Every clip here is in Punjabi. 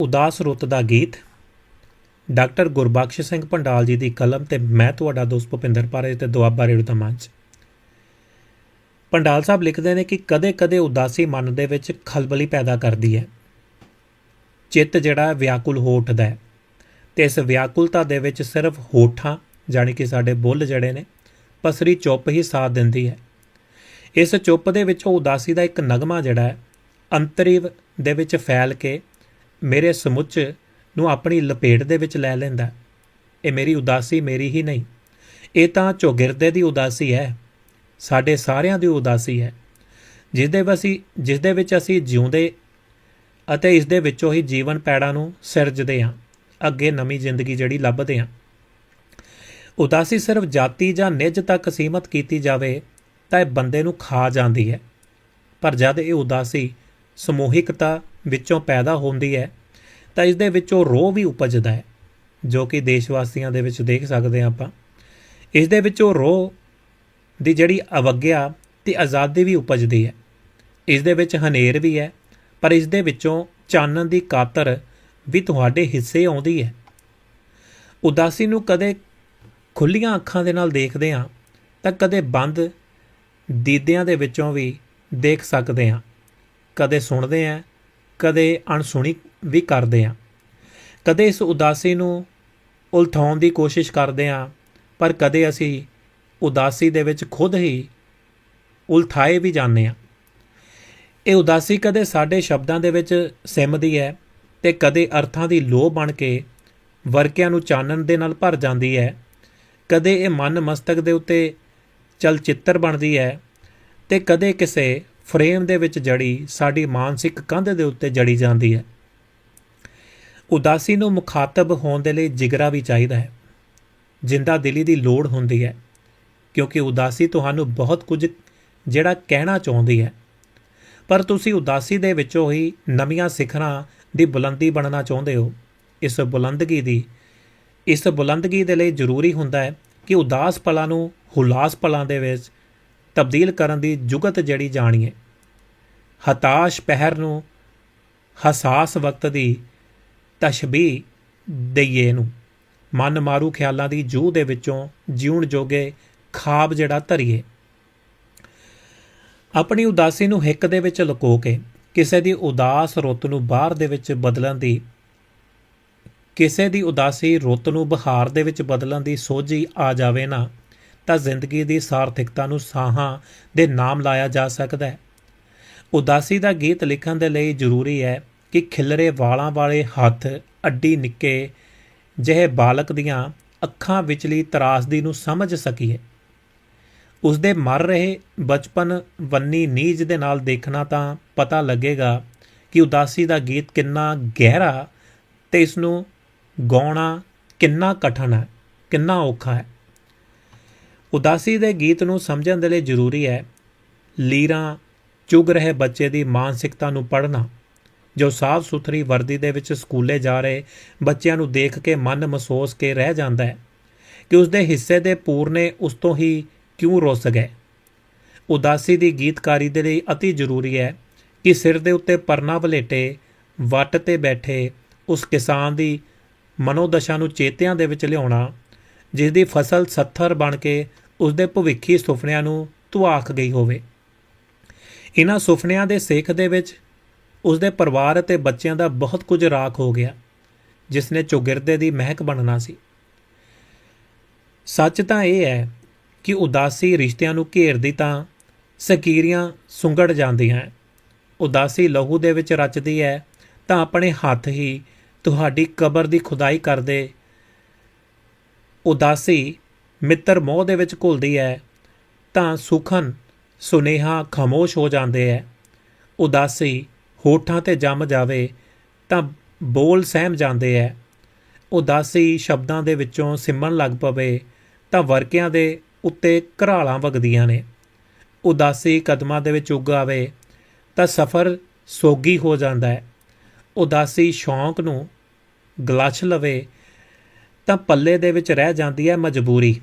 ਉਦਾਸ ਰੁੱਤ ਦਾ ਗੀਤ, ਡਾਕਟਰ ਗੁਰਬਖਸ਼ ਸਿੰਘ ਪੰਡਾਲ ਜੀ ਦੀ ਕਲਮ ਤੇ ਮੈਂ ਤੁਹਾਡਾ ਦੋਸਤ ਭੁਪਿੰਦਰ ਪਾਰੇ ਤੇ ਦੁਆਬਾ ਰੇੜੂ ਦਾ ਮੰਚ। ਪੰਡਾਲ ਸਾਹਿਬ ਲਿਖਦੇ ਨੇ ਕਿ ਕਦੇ-ਕਦੇ ਉਦਾਸੀ ਮਨ ਦੇ ਵਿੱਚ ਖਲਬਲੀ ਪੈਦਾ ਕਰਦੀ ਹੈ। ਚਿੱਤ ਜਿਹੜਾ ਵਿਆਕੁਲ ਹੋ ਉੱਠਦਾ ਹੈ ਤੇ ਇਸ ਵਿਆਕੁਲਤਾ ਦੇ ਵਿੱਚ ਸਿਰਫ ਹੋਠਾਂ, ਜਾਣੀ ਕਿ ਸਾਡੇ ਬੁੱਲ ਜਿਹੜੇ ਨੇ, ਪਸਰੀ ਚੁੱਪ ਹੀ ਸਾਥ ਦਿੰਦੀ ਹੈ। ਇਸ ਚੁੱਪ ਦੇ ਵਿੱਚੋਂ ਉਦਾਸੀ ਦਾ ਇੱਕ ਨਗਮਾ ਜਿਹੜਾ ਹੈ, ਅੰਤਰੀਵ ਦੇ ਵਿੱਚ ਫੈਲ ਕੇ ਮੇਰੇ ਸਮੁੱਚ ਨੂੰ ਆਪਣੀ ਲਪੇਟ ਦੇ ਵਿੱਚ ਲੈ ਲੈਂਦਾ। ਇਹ ਮੇਰੀ ਉਦਾਸੀ, ਮੇਰੀ ਹੀ ਨਹੀਂ। ਇਹ ਤਾਂ ਚੌਗਿਰਦੇ ਦੀ ਉਦਾਸੀ ਹੈ। ਸਾਡੇ ਸਾਰਿਆਂ ਦੀ ਉਦਾਸੀ ਹੈ। ਜਿਸ ਦੇ ਵਿੱਚ ਜਿਸ ਦੇ ਵਿੱਚ ਅਸੀਂ ਜਿਉਂਦੇ ਅਤੇ ਇਸ ਦੇ ਵਿੱਚੋਂ ਹੀ ਜੀਵਨ ਪੈੜਾਂ ਨੂੰ ਸਿਰਜਦੇ ਹਾਂ। ਅੱਗੇ ਨਵੀਂ ਜ਼ਿੰਦਗੀ ਜਿਹੜੀ ਲੱਭਦੇ ਹਾਂ। ਉਦਾਸੀ ਸਿਰਫ ਜਾਤੀ ਜਾਂ ਨਿੱਜ ਤੱਕ ਸੀਮਤ ਕੀਤੀ ਜਾਵੇ ਤਾਂ ਇਹ ਬੰਦੇ ਨੂੰ ਖਾ ਜਾਂਦੀ ਹੈ। ਪਰ ਜਦ ਇਹ ਉਦਾਸੀ ਸਮੂਹਿਕਤਾ ਵਿੱਚੋਂ ਪੈਦਾ ਹੁੰਦੀ ਹੈ, ਤਾਂ ਇਸ ਦੇ ਵਿੱਚੋਂ ਰੋਹ ਵੀ ਉਪਜਦਾ ਹੈ, ਜੋ ਕਿ ਦੇਸ਼ ਵਾਸੀਆਂ ਦੇ ਵਿੱਚ ਦੇਖ ਸਕਦੇ ਹਾਂ ਆਪਾਂ। ਇਸ ਦੇ ਵਿੱਚੋਂ ਰੋਹ ਦੀ ਜਿਹੜੀ ਅਵਗਿਆ ਤੇ ਆਜ਼ਾਦੀ ਵੀ ਉਪਜਦੀ ਹੈ। ਇਸ ਦੇ ਵਿੱਚ ਹਨੇਰ ਵੀ ਹੈ, ਪਰ ਇਸ ਦੇ ਵਿੱਚੋਂ ਚਾਨਣ ਦੀ ਕਾਤਰ ਵੀ ਤੁਹਾਡੇ ਹਿੱਸੇ ਆਉਂਦੀ ਹੈ। ਉਦਾਸੀ ਨੂੰ ਕਦੇ ਖੁੱਲੀਆਂ ਅੱਖਾਂ ਦੇ ਨਾਲ ਦੇਖਦੇ ਹਾਂ, ਤਾਂ ਕਦੇ ਬੰਦ ਦੀਦਿਆਂ ਦੇ ਵਿੱਚੋਂ ਵੀ ਦੇਖ ਸਕਦੇ ਹਾਂ। ਕਦੇ ਸੁਣਦੇ ਹਾਂ ਕਦੇ ਅਣਸੁਣੀ ਵੀ ਕਰਦੇ ਹਾਂ। ਕਦੇ ਇਸ ਉਦਾਸੀ ਨੂੰ ਉਲਥਾਉਣ ਦੀ ਕੋਸ਼ਿਸ਼ ਕਰਦੇ ਹਾਂ, ਪਰ ਕਦੇ ਅਸੀਂ ਉਦਾਸੀ ਦੇ ਵਿੱਚ ਖੁਦ ਹੀ ਉਲਥਾਏ ਵੀ ਜਾਂਦੇ ਹਾਂ। ਇਹ ਉਦਾਸੀ ਕਦੇ ਸਾਡੇ ਸ਼ਬਦਾਂ ਦੇ ਵਿੱਚ ਸਿਮਦੀ ਹੈ ਤੇ ਕਦੇ ਅਰਥਾਂ ਦੀ ਲੋਹ ਬਣ ਕੇ ਵਰਕਿਆਂ ਨੂੰ ਚਾਨਣ ਦੇ ਨਾਲ ਭਰ ਜਾਂਦੀ ਹੈ। ਕਦੇ ਇਹ ਮਨ ਮਸਤਕ ਦੇ ਉੱਤੇ ਚਲਚਿੱਤਰ ਬਣਦੀ ਹੈ ਤੇ ਕਦੇ ਕਿਸੇ ਫਰੇਮ ਦੇ ਵਿੱਚ ਜੜੀ ਸਾਡੀ ਮਾਨਸਿਕ ਕੰਧ ਦੇ ਉੱਤੇ ਜੜੀ ਜਾਂਦੀ ਹੈ। ਉਦਾਸੀ ਨੂੰ ਮੁਖਾਤਬ ਹੋਣ ਦੇ ਲਈ ਜਿਗਰਾ ਵੀ ਚਾਹੀਦਾ ਹੈ। ਜਿੰਦਾ ਦਿਲੀ ਦੀ ਲੋੜ ਹੁੰਦੀ ਹੈ, ਕਿਉਂਕਿ ਉਦਾਸੀ ਤੁਹਾਨੂੰ ਬਹੁਤ ਕੁਝ ਜਿਹੜਾ ਕਹਿਣਾ ਚਾਹੁੰਦੀ ਹੈ। ਪਰ ਤੁਸੀਂ ਉਦਾਸੀ ਦੇ ਵਿੱਚੋਂ ਹੀ ਨਵੀਆਂ ਸਿਖਰਾਂ ਦੀ ਬੁਲੰਦੀ ਬਣਨਾ ਚਾਹੁੰਦੇ ਹੋ। ਇਸ ਬੁਲੰਦਗੀ ਦੀ, ਇਸ ਬੁਲੰਦਗੀ ਦੇ ਲਈ ਜ਼ਰੂਰੀ ਹੁੰਦਾ ਹੈ ਕਿ ਉਦਾਸ ਪਲਾਂ ਨੂੰ ਹੁਲਾਸ ਪਲਾਂ ਦੇ ਵਿੱਚ ਤਬਦੀਲ ਕਰਨ ਦੀ ਜੁਗਤ ਜੜੀ ਜਾਣੀਏ ਹਤਾਸ਼ ਪਹਿਰ ਨੂੰ, ਹਸਾਸ ਵਕਤ ਦੀ ਤਸ਼ਬੀਹ ਦਈਏ ਨੂੰ ਮਨ ਮਾਰੂ ਖਿਆਲਾਂ ਦੀ ਜੂਹ ਦੇ ਵਿੱਚੋਂ ਜਿਉਣ ਜੋਗੇ ਖਾਬ ਜਿਹੜਾ ਧਰੀਏ। ਆਪਣੀ ਉਦਾਸੀ ਨੂੰ ਹਿੱਕ ਦੇ ਵਿੱਚ ਲੁਕੋ ਕੇ, ਕਿਸੇ ਦੀ ਉਦਾਸ ਰੁੱਤ ਨੂੰ ਬਾਹਰ ਦੇ ਵਿੱਚ ਬਦਲਣ ਦੀ, ਕਿਸੇ ਦੀ ਉਦਾਸੀ ਰੁੱਤ ਨੂੰ ਬਹਾਰ ਦੇ ਵਿੱਚ ਬਦਲਣ ਦੀ ਸੋਝੀ ਆ ਜਾਵੇ ਨਾ, ਤਾਂ ਜ਼ਿੰਦਗੀ ਦੀ ਸਾਰਥਿਕਤਾ ਨੂੰ ਸਾਹਾਂ ਦੇ ਨਾਮ ਲਾਇਆ ਜਾ ਸਕਦਾ ਹੈ। ਉਦਾਸੀ ਦਾ ਗੀਤ ਲਿਖਣ ਦੇ ਲਈ ਜ਼ਰੂਰੀ ਹੈ ਕਿ ਖਿਲਰੇ ਵਾਲਾਂ ਵਾਲੇ ਹੱਥ ਅੱਡੀ ਨਿੱਕੇ ਜਿਹੇ ਬਾਲਕ ਦੀਆਂ ਅੱਖਾਂ ਵਿਚਲੀ ਤਰਾਸਦੀ ਨੂੰ ਸਮਝ ਸਕੀਏ। ਉਸ ਦੇ ਮਰ ਰਹੇ ਬਚਪਨ ਵੰਨੀ ਨੀਜ ਦੇ ਨਾਲ ਦੇਖਣਾ ਤਾਂ ਪਤਾ ਲੱਗੇਗਾ ਕਿ ਉਦਾਸੀ ਦਾ ਗੀਤ ਕਿੰਨਾ ਗਹਿਰਾ ਤੇ ਇਸ ਨੂੰ ਗਾਉਣਾ ਕਿੰਨਾ ਕਠਨ ਹੈ, ਕਿੰਨਾ ਔਖਾ ਹੈ। ਉਦਾਸੀ ਦੇ ਗੀਤ ਨੂੰ ਸਮਝਣ ਦੇ ਲਈ ਜ਼ਰੂਰੀ ਹੈ ਲੀਰਾਂ ਚੁਗ ਰਹੇ ਬੱਚੇ ਦੀ ਮਾਨਸਿਕਤਾ ਨੂੰ ਪੜ੍ਹਨਾ, ਜੋ ਸਾਫ਼ ਸੁਥਰੀ ਵਰਦੀ ਦੇ ਵਿੱਚ ਸਕੂਲੇ ਜਾ ਰਹੇ ਬੱਚਿਆਂ ਨੂੰ ਦੇਖ ਕੇ ਮਨ ਮਹਿਸੂਸ ਕੇ ਰਹਿ ਜਾਂਦਾ ਹੈ ਕਿ ਉਸ ਦੇ ਹਿੱਸੇ ਦੇ ਪੂਰਨੇ ਉਸ ਤੋਂ ਹੀ ਕਿਉਂ ਰੁੱਸ ਗਏ। ਉਦਾਸੀ ਦੀ ਗੀਤਕਾਰੀ ਦੇ ਲਈ অতি ਜ਼ਰੂਰੀ ਹੈ ਕਿ ਸਿਰ ਦੇ ਉੱਤੇ ਪਰਨਾ ਵਲੇਟੇ ਵੱਟ ਤੇ ਬੈਠੇ ਉਸ ਕਿਸਾਨ ਦੀ ਮਨੋਦਸ਼ਾ ਨੂੰ ਚੇਤਿਆਂ ਦੇ ਵਿੱਚ ਲਿਆਉਣਾ ਜਿਸ ਦੀ ਫਸਲ ਸੱਥਰ ਬਣ ਕੇ ਉਸ ਦੇ ਭਵਿੱਖੀ ਸੁਪਨਿਆਂ ਨੂੰ ਧੁਆਖ ਗਈ ਹੋਵੇ। ਇਹਨਾਂ ਸੁਪਨਿਆਂ ਦੇ ਸੇਖ ਦੇ ਵਿੱਚ ਉਸ ਦੇ ਪਰਿਵਾਰ ਅਤੇ ਬੱਚਿਆਂ ਦਾ ਬਹੁਤ ਕੁਝ ਰਾਖ ਹੋ ਗਿਆ, ਜਿਸ ਨੇ ਚੌਗਿਰਦੇ ਦੀ ਮਹਿਕ ਬਣਨਾ ਸੀ। ਸੱਚ ਤਾਂ ਇਹ ਹੈ ਕਿ ਉਦਾਸੀ ਰਿਸ਼ਤਿਆਂ ਨੂੰ ਘੇਰਦੀ ਤਾਂ ਸਕੀਰੀਆਂ ਸੁੰਗੜ ਜਾਂਦੀਆਂ ਉਦਾਸੀ ਲਹੂ ਦੇ ਵਿੱਚ ਰਚਦੀ ਹੈ ਤਾਂ ਆਪਣੇ ਹੱਥ ਹੀ ਤੁਹਾਡੀ ਕਬਰ ਦੀ ਖੁਦਾਈ ਕਰਦੇ। ਉਦਾਸੀ ਮਿੱਤਰ ਮੋਹ ਦੇ ਵਿੱਚ ਘੁਲਦੀ ਹੈ ਤਾਂ ਸੁਖਨ ਸੁਨੇਹਾ ਖਾਮੋਸ਼ ਹੋ ਜਾਂਦੇ ਹੈ ਉਦਾਸੀ ਹੋਠਾਂ ਤੇ ਜੰਮ ਜਾਵੇ ਤਾਂ ਬੋਲ ਸਹਿਮ ਜਾਂਦੇ ਹੈ ਉਦਾਸੀ ਸ਼ਬਦਾਂ ਦੇ ਵਿੱਚੋਂ ਸਿਮਣ ਲੱਗ ਪਵੇ ਤਾਂ ਵਰਕਿਆਂ ਦੇ ਉੱਤੇ ਘਰਾਲਾਂ ਵਗਦੀਆਂ ਨੇ। ਉਦਾਸੀ ਕਦਮਾਂ ਦੇ ਵਿੱਚ ਉੱਗ ਆਵੇ ਤਾਂ ਸਫ਼ਰ ਸੋਗੀ ਹੋ ਜਾਂਦਾ ਹੈ ਉਦਾਸੀ ਸ਼ੌਂਕ ਨੂੰ ਗਲਛ ਲਵੇ ਤਾਂ ਪੱਲੇ ਦੇ ਵਿੱਚ ਰਹਿ ਜਾਂਦੀ ਹੈ ਮਜਬੂਰੀ।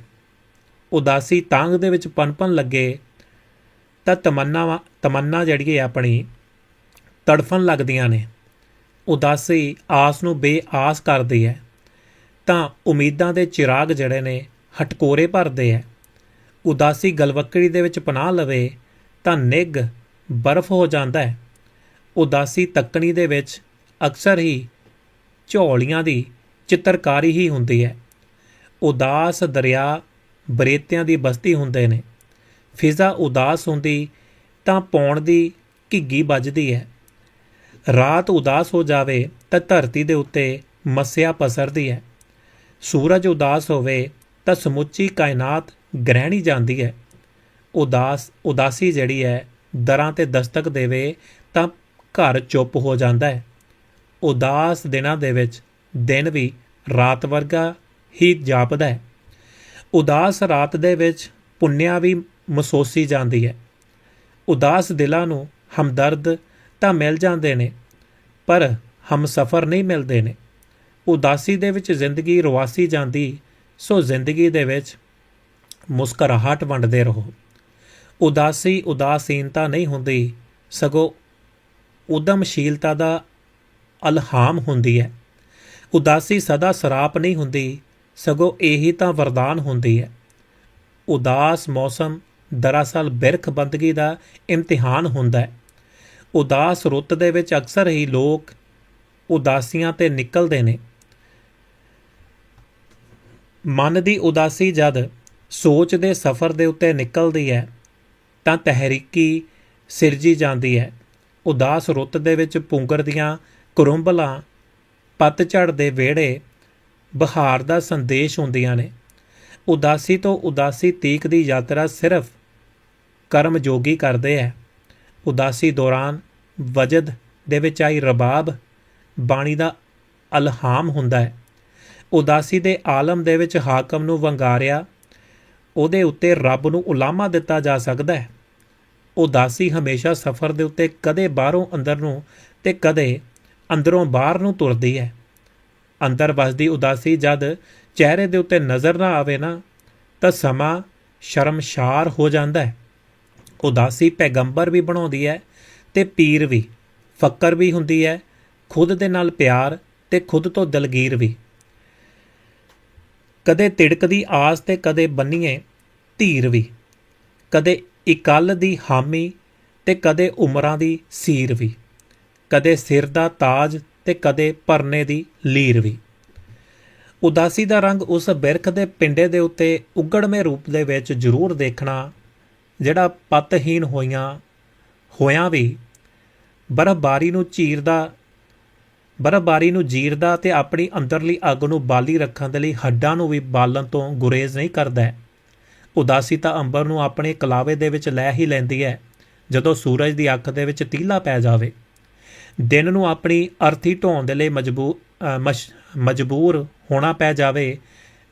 ਉਦਾਸੀ ਤਾਂਗ ਦੇ ਵਿੱਚ ਪਨਪਨ ਲੱਗੇ ਤਾਂ ਤਮੰਨਾ ਤਮੰਨਾ ਜਿਹੜੀ ਹੈ ਆਪਣੀ ਤੜਫਣ ਲੱਗਦੀਆਂ ਨੇ। ਉਦਾਸੀ ਆਸ ਨੂੰ ਬੇਆਸ ਕਰਦੀ ਹੈ। ਤਾਂ ਉਮੀਦਾਂ ਦੇ ਚਿਰਾਗ ਜਿਹੜੇ ਨੇ, ਹਟਕੋਰੇ ਭਰਦੇ ਹੈ। ਉਦਾਸੀ ਗਲਵੱਕੜੀ ਦੇ ਵਿੱਚ ਪਨਾਹ ਲਵੇ ਤਾਂ ਨਿੱਘ ਬਰਫ਼ ਹੋ ਜਾਂਦਾ ਹੈ। ਉਦਾਸੀ ਤੱਕਣੀ ਦੇ ਵਿੱਚ ਅਕਸਰ ਹੀ ਝੋਲੀਆਂ ਦੀ ਚਿੱਤਰਕਾਰੀ ਹੀ ਹੁੰਦੀ ਹੈ। ਉਦਾਸ ਦਰਿਆ ਬਰੇਤਿਆਂ ਦੀ ਬਸਤੀ ਹੁੰਦੇ ਨੇ। ਫਿਜ਼ਾ ਉਦਾਸ ਹੁੰਦੀ, ਤਾਂ ਪੌਣ ਦੀ ਘਿੱਗੀ ਵੱਜਦੀ ਹੈ। ਰਾਤ ਉਦਾਸ ਹੋ ਜਾਵੇ, ਤਾਂ ਧਰਤੀ ਦੇ ਉੱਤੇ ਮੱਸਿਆ ਪਸਰਦੀ ਹੈ। ਸੂਰਜ ਉਦਾਸ ਹੋਵੇ, ਤਾਂ ਸਮੁੱਚੀ ਕਾਇਨਾਤ ਗ੍ਰਹਿਣੀ ਜਾਂਦੀ ਹੈ। ਉਦਾਸ, ਉਦਾਸੀ ਜਿਹੜੀ ਹੈ, ਦਰਾਂ ਤੇ ਦਸਤਕ ਦੇਵੇ, ਤਾਂ ਘਰ ਚੁੱਪ ਹੋ ਜਾਂਦਾ ਹੈ। ਉਦਾਸ ਦਿਨਾਂ ਦੇ ਵਿੱਚ ਦਿਨ ਵੀ ਰਾਤ ਵਰਗਾ ਹੀ ਜਾਪਦਾ ਹੈ। ਉਦਾਸ ਰਾਤ ਦੇ ਵਿੱਚ ਪੁੰਨਿਆ ਵੀ ਮਸੋਸੀ ਜਾਂਦੀ ਹੈ। ਉਦਾਸ ਦਿਲਾਂ ਨੂੰ ਹਮਦਰਦ ਤਾਂ ਮਿਲ ਜਾਂਦੇ ਨੇ, ਪਰ ਹਮਸਫਰ ਨਹੀਂ ਮਿਲਦੇ ਨੇ। ਉਦਾਸੀ ਦੇ ਵਿੱਚ ਜ਼ਿੰਦਗੀ ਰਵਾਸੀ ਜਾਂਦੀ, ਸੋ ਜ਼ਿੰਦਗੀ ਦੇ ਵਿੱਚ ਮੁਸਕਰਾਹਟ ਵੰਡਦੇ ਰਹੋ। ਉਦਾਸੀ, ਉਦਾਸੀਨਤਾ ਨਹੀਂ ਹੁੰਦੀ, ਸਗੋਂ ਉਦਮਸ਼ੀਲਤਾ ਦਾ ਅਲਹਾਮ ਹੁੰਦੀ ਹੈ। ਉਦਾਸੀ ਸਦਾ ਸਰਾਪ ਨਹੀਂ ਹੁੰਦੀ, ਸਗੋਂ ਇਹੀ ਤਾਂ ਵਰਦਾਨ ਹੁੰਦੀ ਹੈ। ਉਦਾਸ ਮੌਸਮ ਦਰਅਸਲ ਬਿਰਖ ਬੰਦਗੀ ਦਾ ਇਮਤਿਹਾਨ ਹੁੰਦਾ ਹੈ। ਉਦਾਸ ਰੁੱਤ ਦੇ ਵਿੱਚ ਅਕਸਰ ਹੀ ਲੋਕ ਉਦਾਸੀਆਂ ਤੇ ਨਿਕਲਦੇ ਨੇ। ਮਨ ਦੀ ਉਦਾਸੀ ਜਦ ਸੋਚ ਦੇ ਸਫ਼ਰ ਦੇ ਉੱਤੇ ਨਿਕਲਦੀ ਹੈ, ਤਾਂ ਤਹਿਰੀਕੀ ਸਿਰਜੀ ਜਾਂਦੀ ਹੈ। ਉਦਾਸ ਰੁੱਤ ਦੇ ਵਿੱਚ ਪੁੰਗਰ ਦੀਆਂ ਕਰੁੰਬਲਾਂ ਪਤਝੜ ਦੇ ਵਿਹੜੇ ਬਹਾਰ ਦਾ ਸੰਦੇਸ਼ ਹੁੰਦੀਆਂ ਨੇ। ਉਦਾਸੀ ਤੋਂ ਉਦਾਸੀ ਤੀਕ ਦੀ ਯਾਤਰਾ ਸਿਰਫ ਕਰਮ ਜੋਗੀ ਕਰਦੇ ਹੈ ਉਦਾਸੀ ਦੌਰਾਨ ਵਜਦ ਦੇ ਵਿੱਚ ਆਈ ਰਬਾਬ ਬਾਣੀ ਦਾ ਅਲਹਾਮ ਹੁੰਦਾ ਹੈ ਉਦਾਸੀ ਦੇ ਆਲਮ ਦੇ ਵਿੱਚ ਹਾਕਮ ਨੂੰ ਵੰਗਾਰਿਆ, ਉਹਦੇ ਉੱਤੇ ਰੱਬ ਨੂੰ ਉਲਾਮਾ ਦਿੱਤਾ ਜਾ ਸਕਦਾ ਹੈ ਉਦਾਸੀ ਹਮੇਸ਼ਾ ਸਫ਼ਰ ਦੇ ਉੱਤੇ ਕਦੇ ਬਾਹਰੋਂ ਅੰਦਰ ਨੂੰ ਤੇ ਕਦੇ ਅੰਦਰੋਂ ਬਾਹਰ ਨੂੰ ਤੁਰਦੀ ਹੈ ਅੰਦਰ ਵਸਦੀ ਉਦਾਸੀ ਜਦ ਚਿਹਰੇ ਦੇ ਉੱਤੇ ਨਜ਼ਰ ਨਾ ਆਵੇ ਨਾ, ਤਾਂ ਸਮਾਂ ਸ਼ਰਮਸ਼ਾਰ ਹੋ ਜਾਂਦਾ ਹੈ ਉਦਾਸੀ ਪੈਗੰਬਰ ਵੀ ਬਣਾਉਂਦੀ ਹੈ ਤੇ ਪੀਰ ਵੀ, ਫੱਕਰ ਵੀ ਹੁੰਦੀ ਹੈ, ਖੁਦ ਦੇ ਨਾਲ ਪਿਆਰ ਤੇ ਖੁਦ ਤੋਂ ਦਲਗੀਰ ਵੀ। ਕਦੇ ਤਿੜਕਦੀ ਆਸ ਤੇ ਕਦੇ ਬੰਨੀਏ ਧੀਰ ਵੀ, ਕਦੇ ਇਕੱਲ ਦੀ ਹਾਮੀ ਤੇ ਕਦੇ ਉਮਰਾਂ ਦੀ ਸੀਰ ਵੀ, ਕਦੇ ਸਿਰ ਦਾ ਤਾਜ ਤੇ ਕਦੇ ਪਰਨੇ ਦੀ ਲੀਰ ਵੀ। ਉਦਾਸੀ ਦਾ ਰੰਗ ਉਸ ਬਿਰਖ ਦੇ ਪਿੰਡੇ ਦੇ ਉੱਤੇ ਉਗੜਵੇਂ ਰੂਪ ਦੇ ਵਿੱਚ ਜ਼ਰੂਰ ਦੇਖਣਾ ਜਿਹੜਾ ਪਤਹੀਨ ਹੋਈਆਂ ਹੋਇਆਂ ਵੀ ਬਰਫ਼ਬਾਰੀ ਨੂੰ ਚੀਰਦਾ, ਬਰਫ਼ਬਾਰੀ ਨੂੰ ਜੀਰਦਾ ਤੇ ਆਪਣੀ ਅੰਦਰਲੀ ਅੱਗ ਨੂੰ ਬਾਲੀ ਰੱਖਣ ਦੇ ਲਈ ਹੱਡਾਂ ਨੂੰ ਵੀ ਬਾਲਣ ਤੋਂ ਗੁਰੇਜ਼ ਨਹੀਂ ਕਰਦਾ ਉਦਾਸੀ ਤਾਂ ਅੰਬਰ ਨੂੰ ਆਪਣੇ ਕਲਾਵੇ ਦੇ ਵਿੱਚ ਲੈ ਹੀ ਲੈਂਦੀ ਹੈ, ਜਦੋਂ ਸੂਰਜ ਦੀ ਅੱਖ ਦੇ ਵਿੱਚ ਤੀਲਾ ਪੈ ਜਾਵੇ। ਦਿਨ ਨੂੰ ਆਪਣੀ ਅਰਥੀ ਢੋਣ ਦੇ ਲਈ ਮਜਬੂਰ ਮਜਬੂਰ ਹੋਣਾ ਪੈ ਜਾਵੇ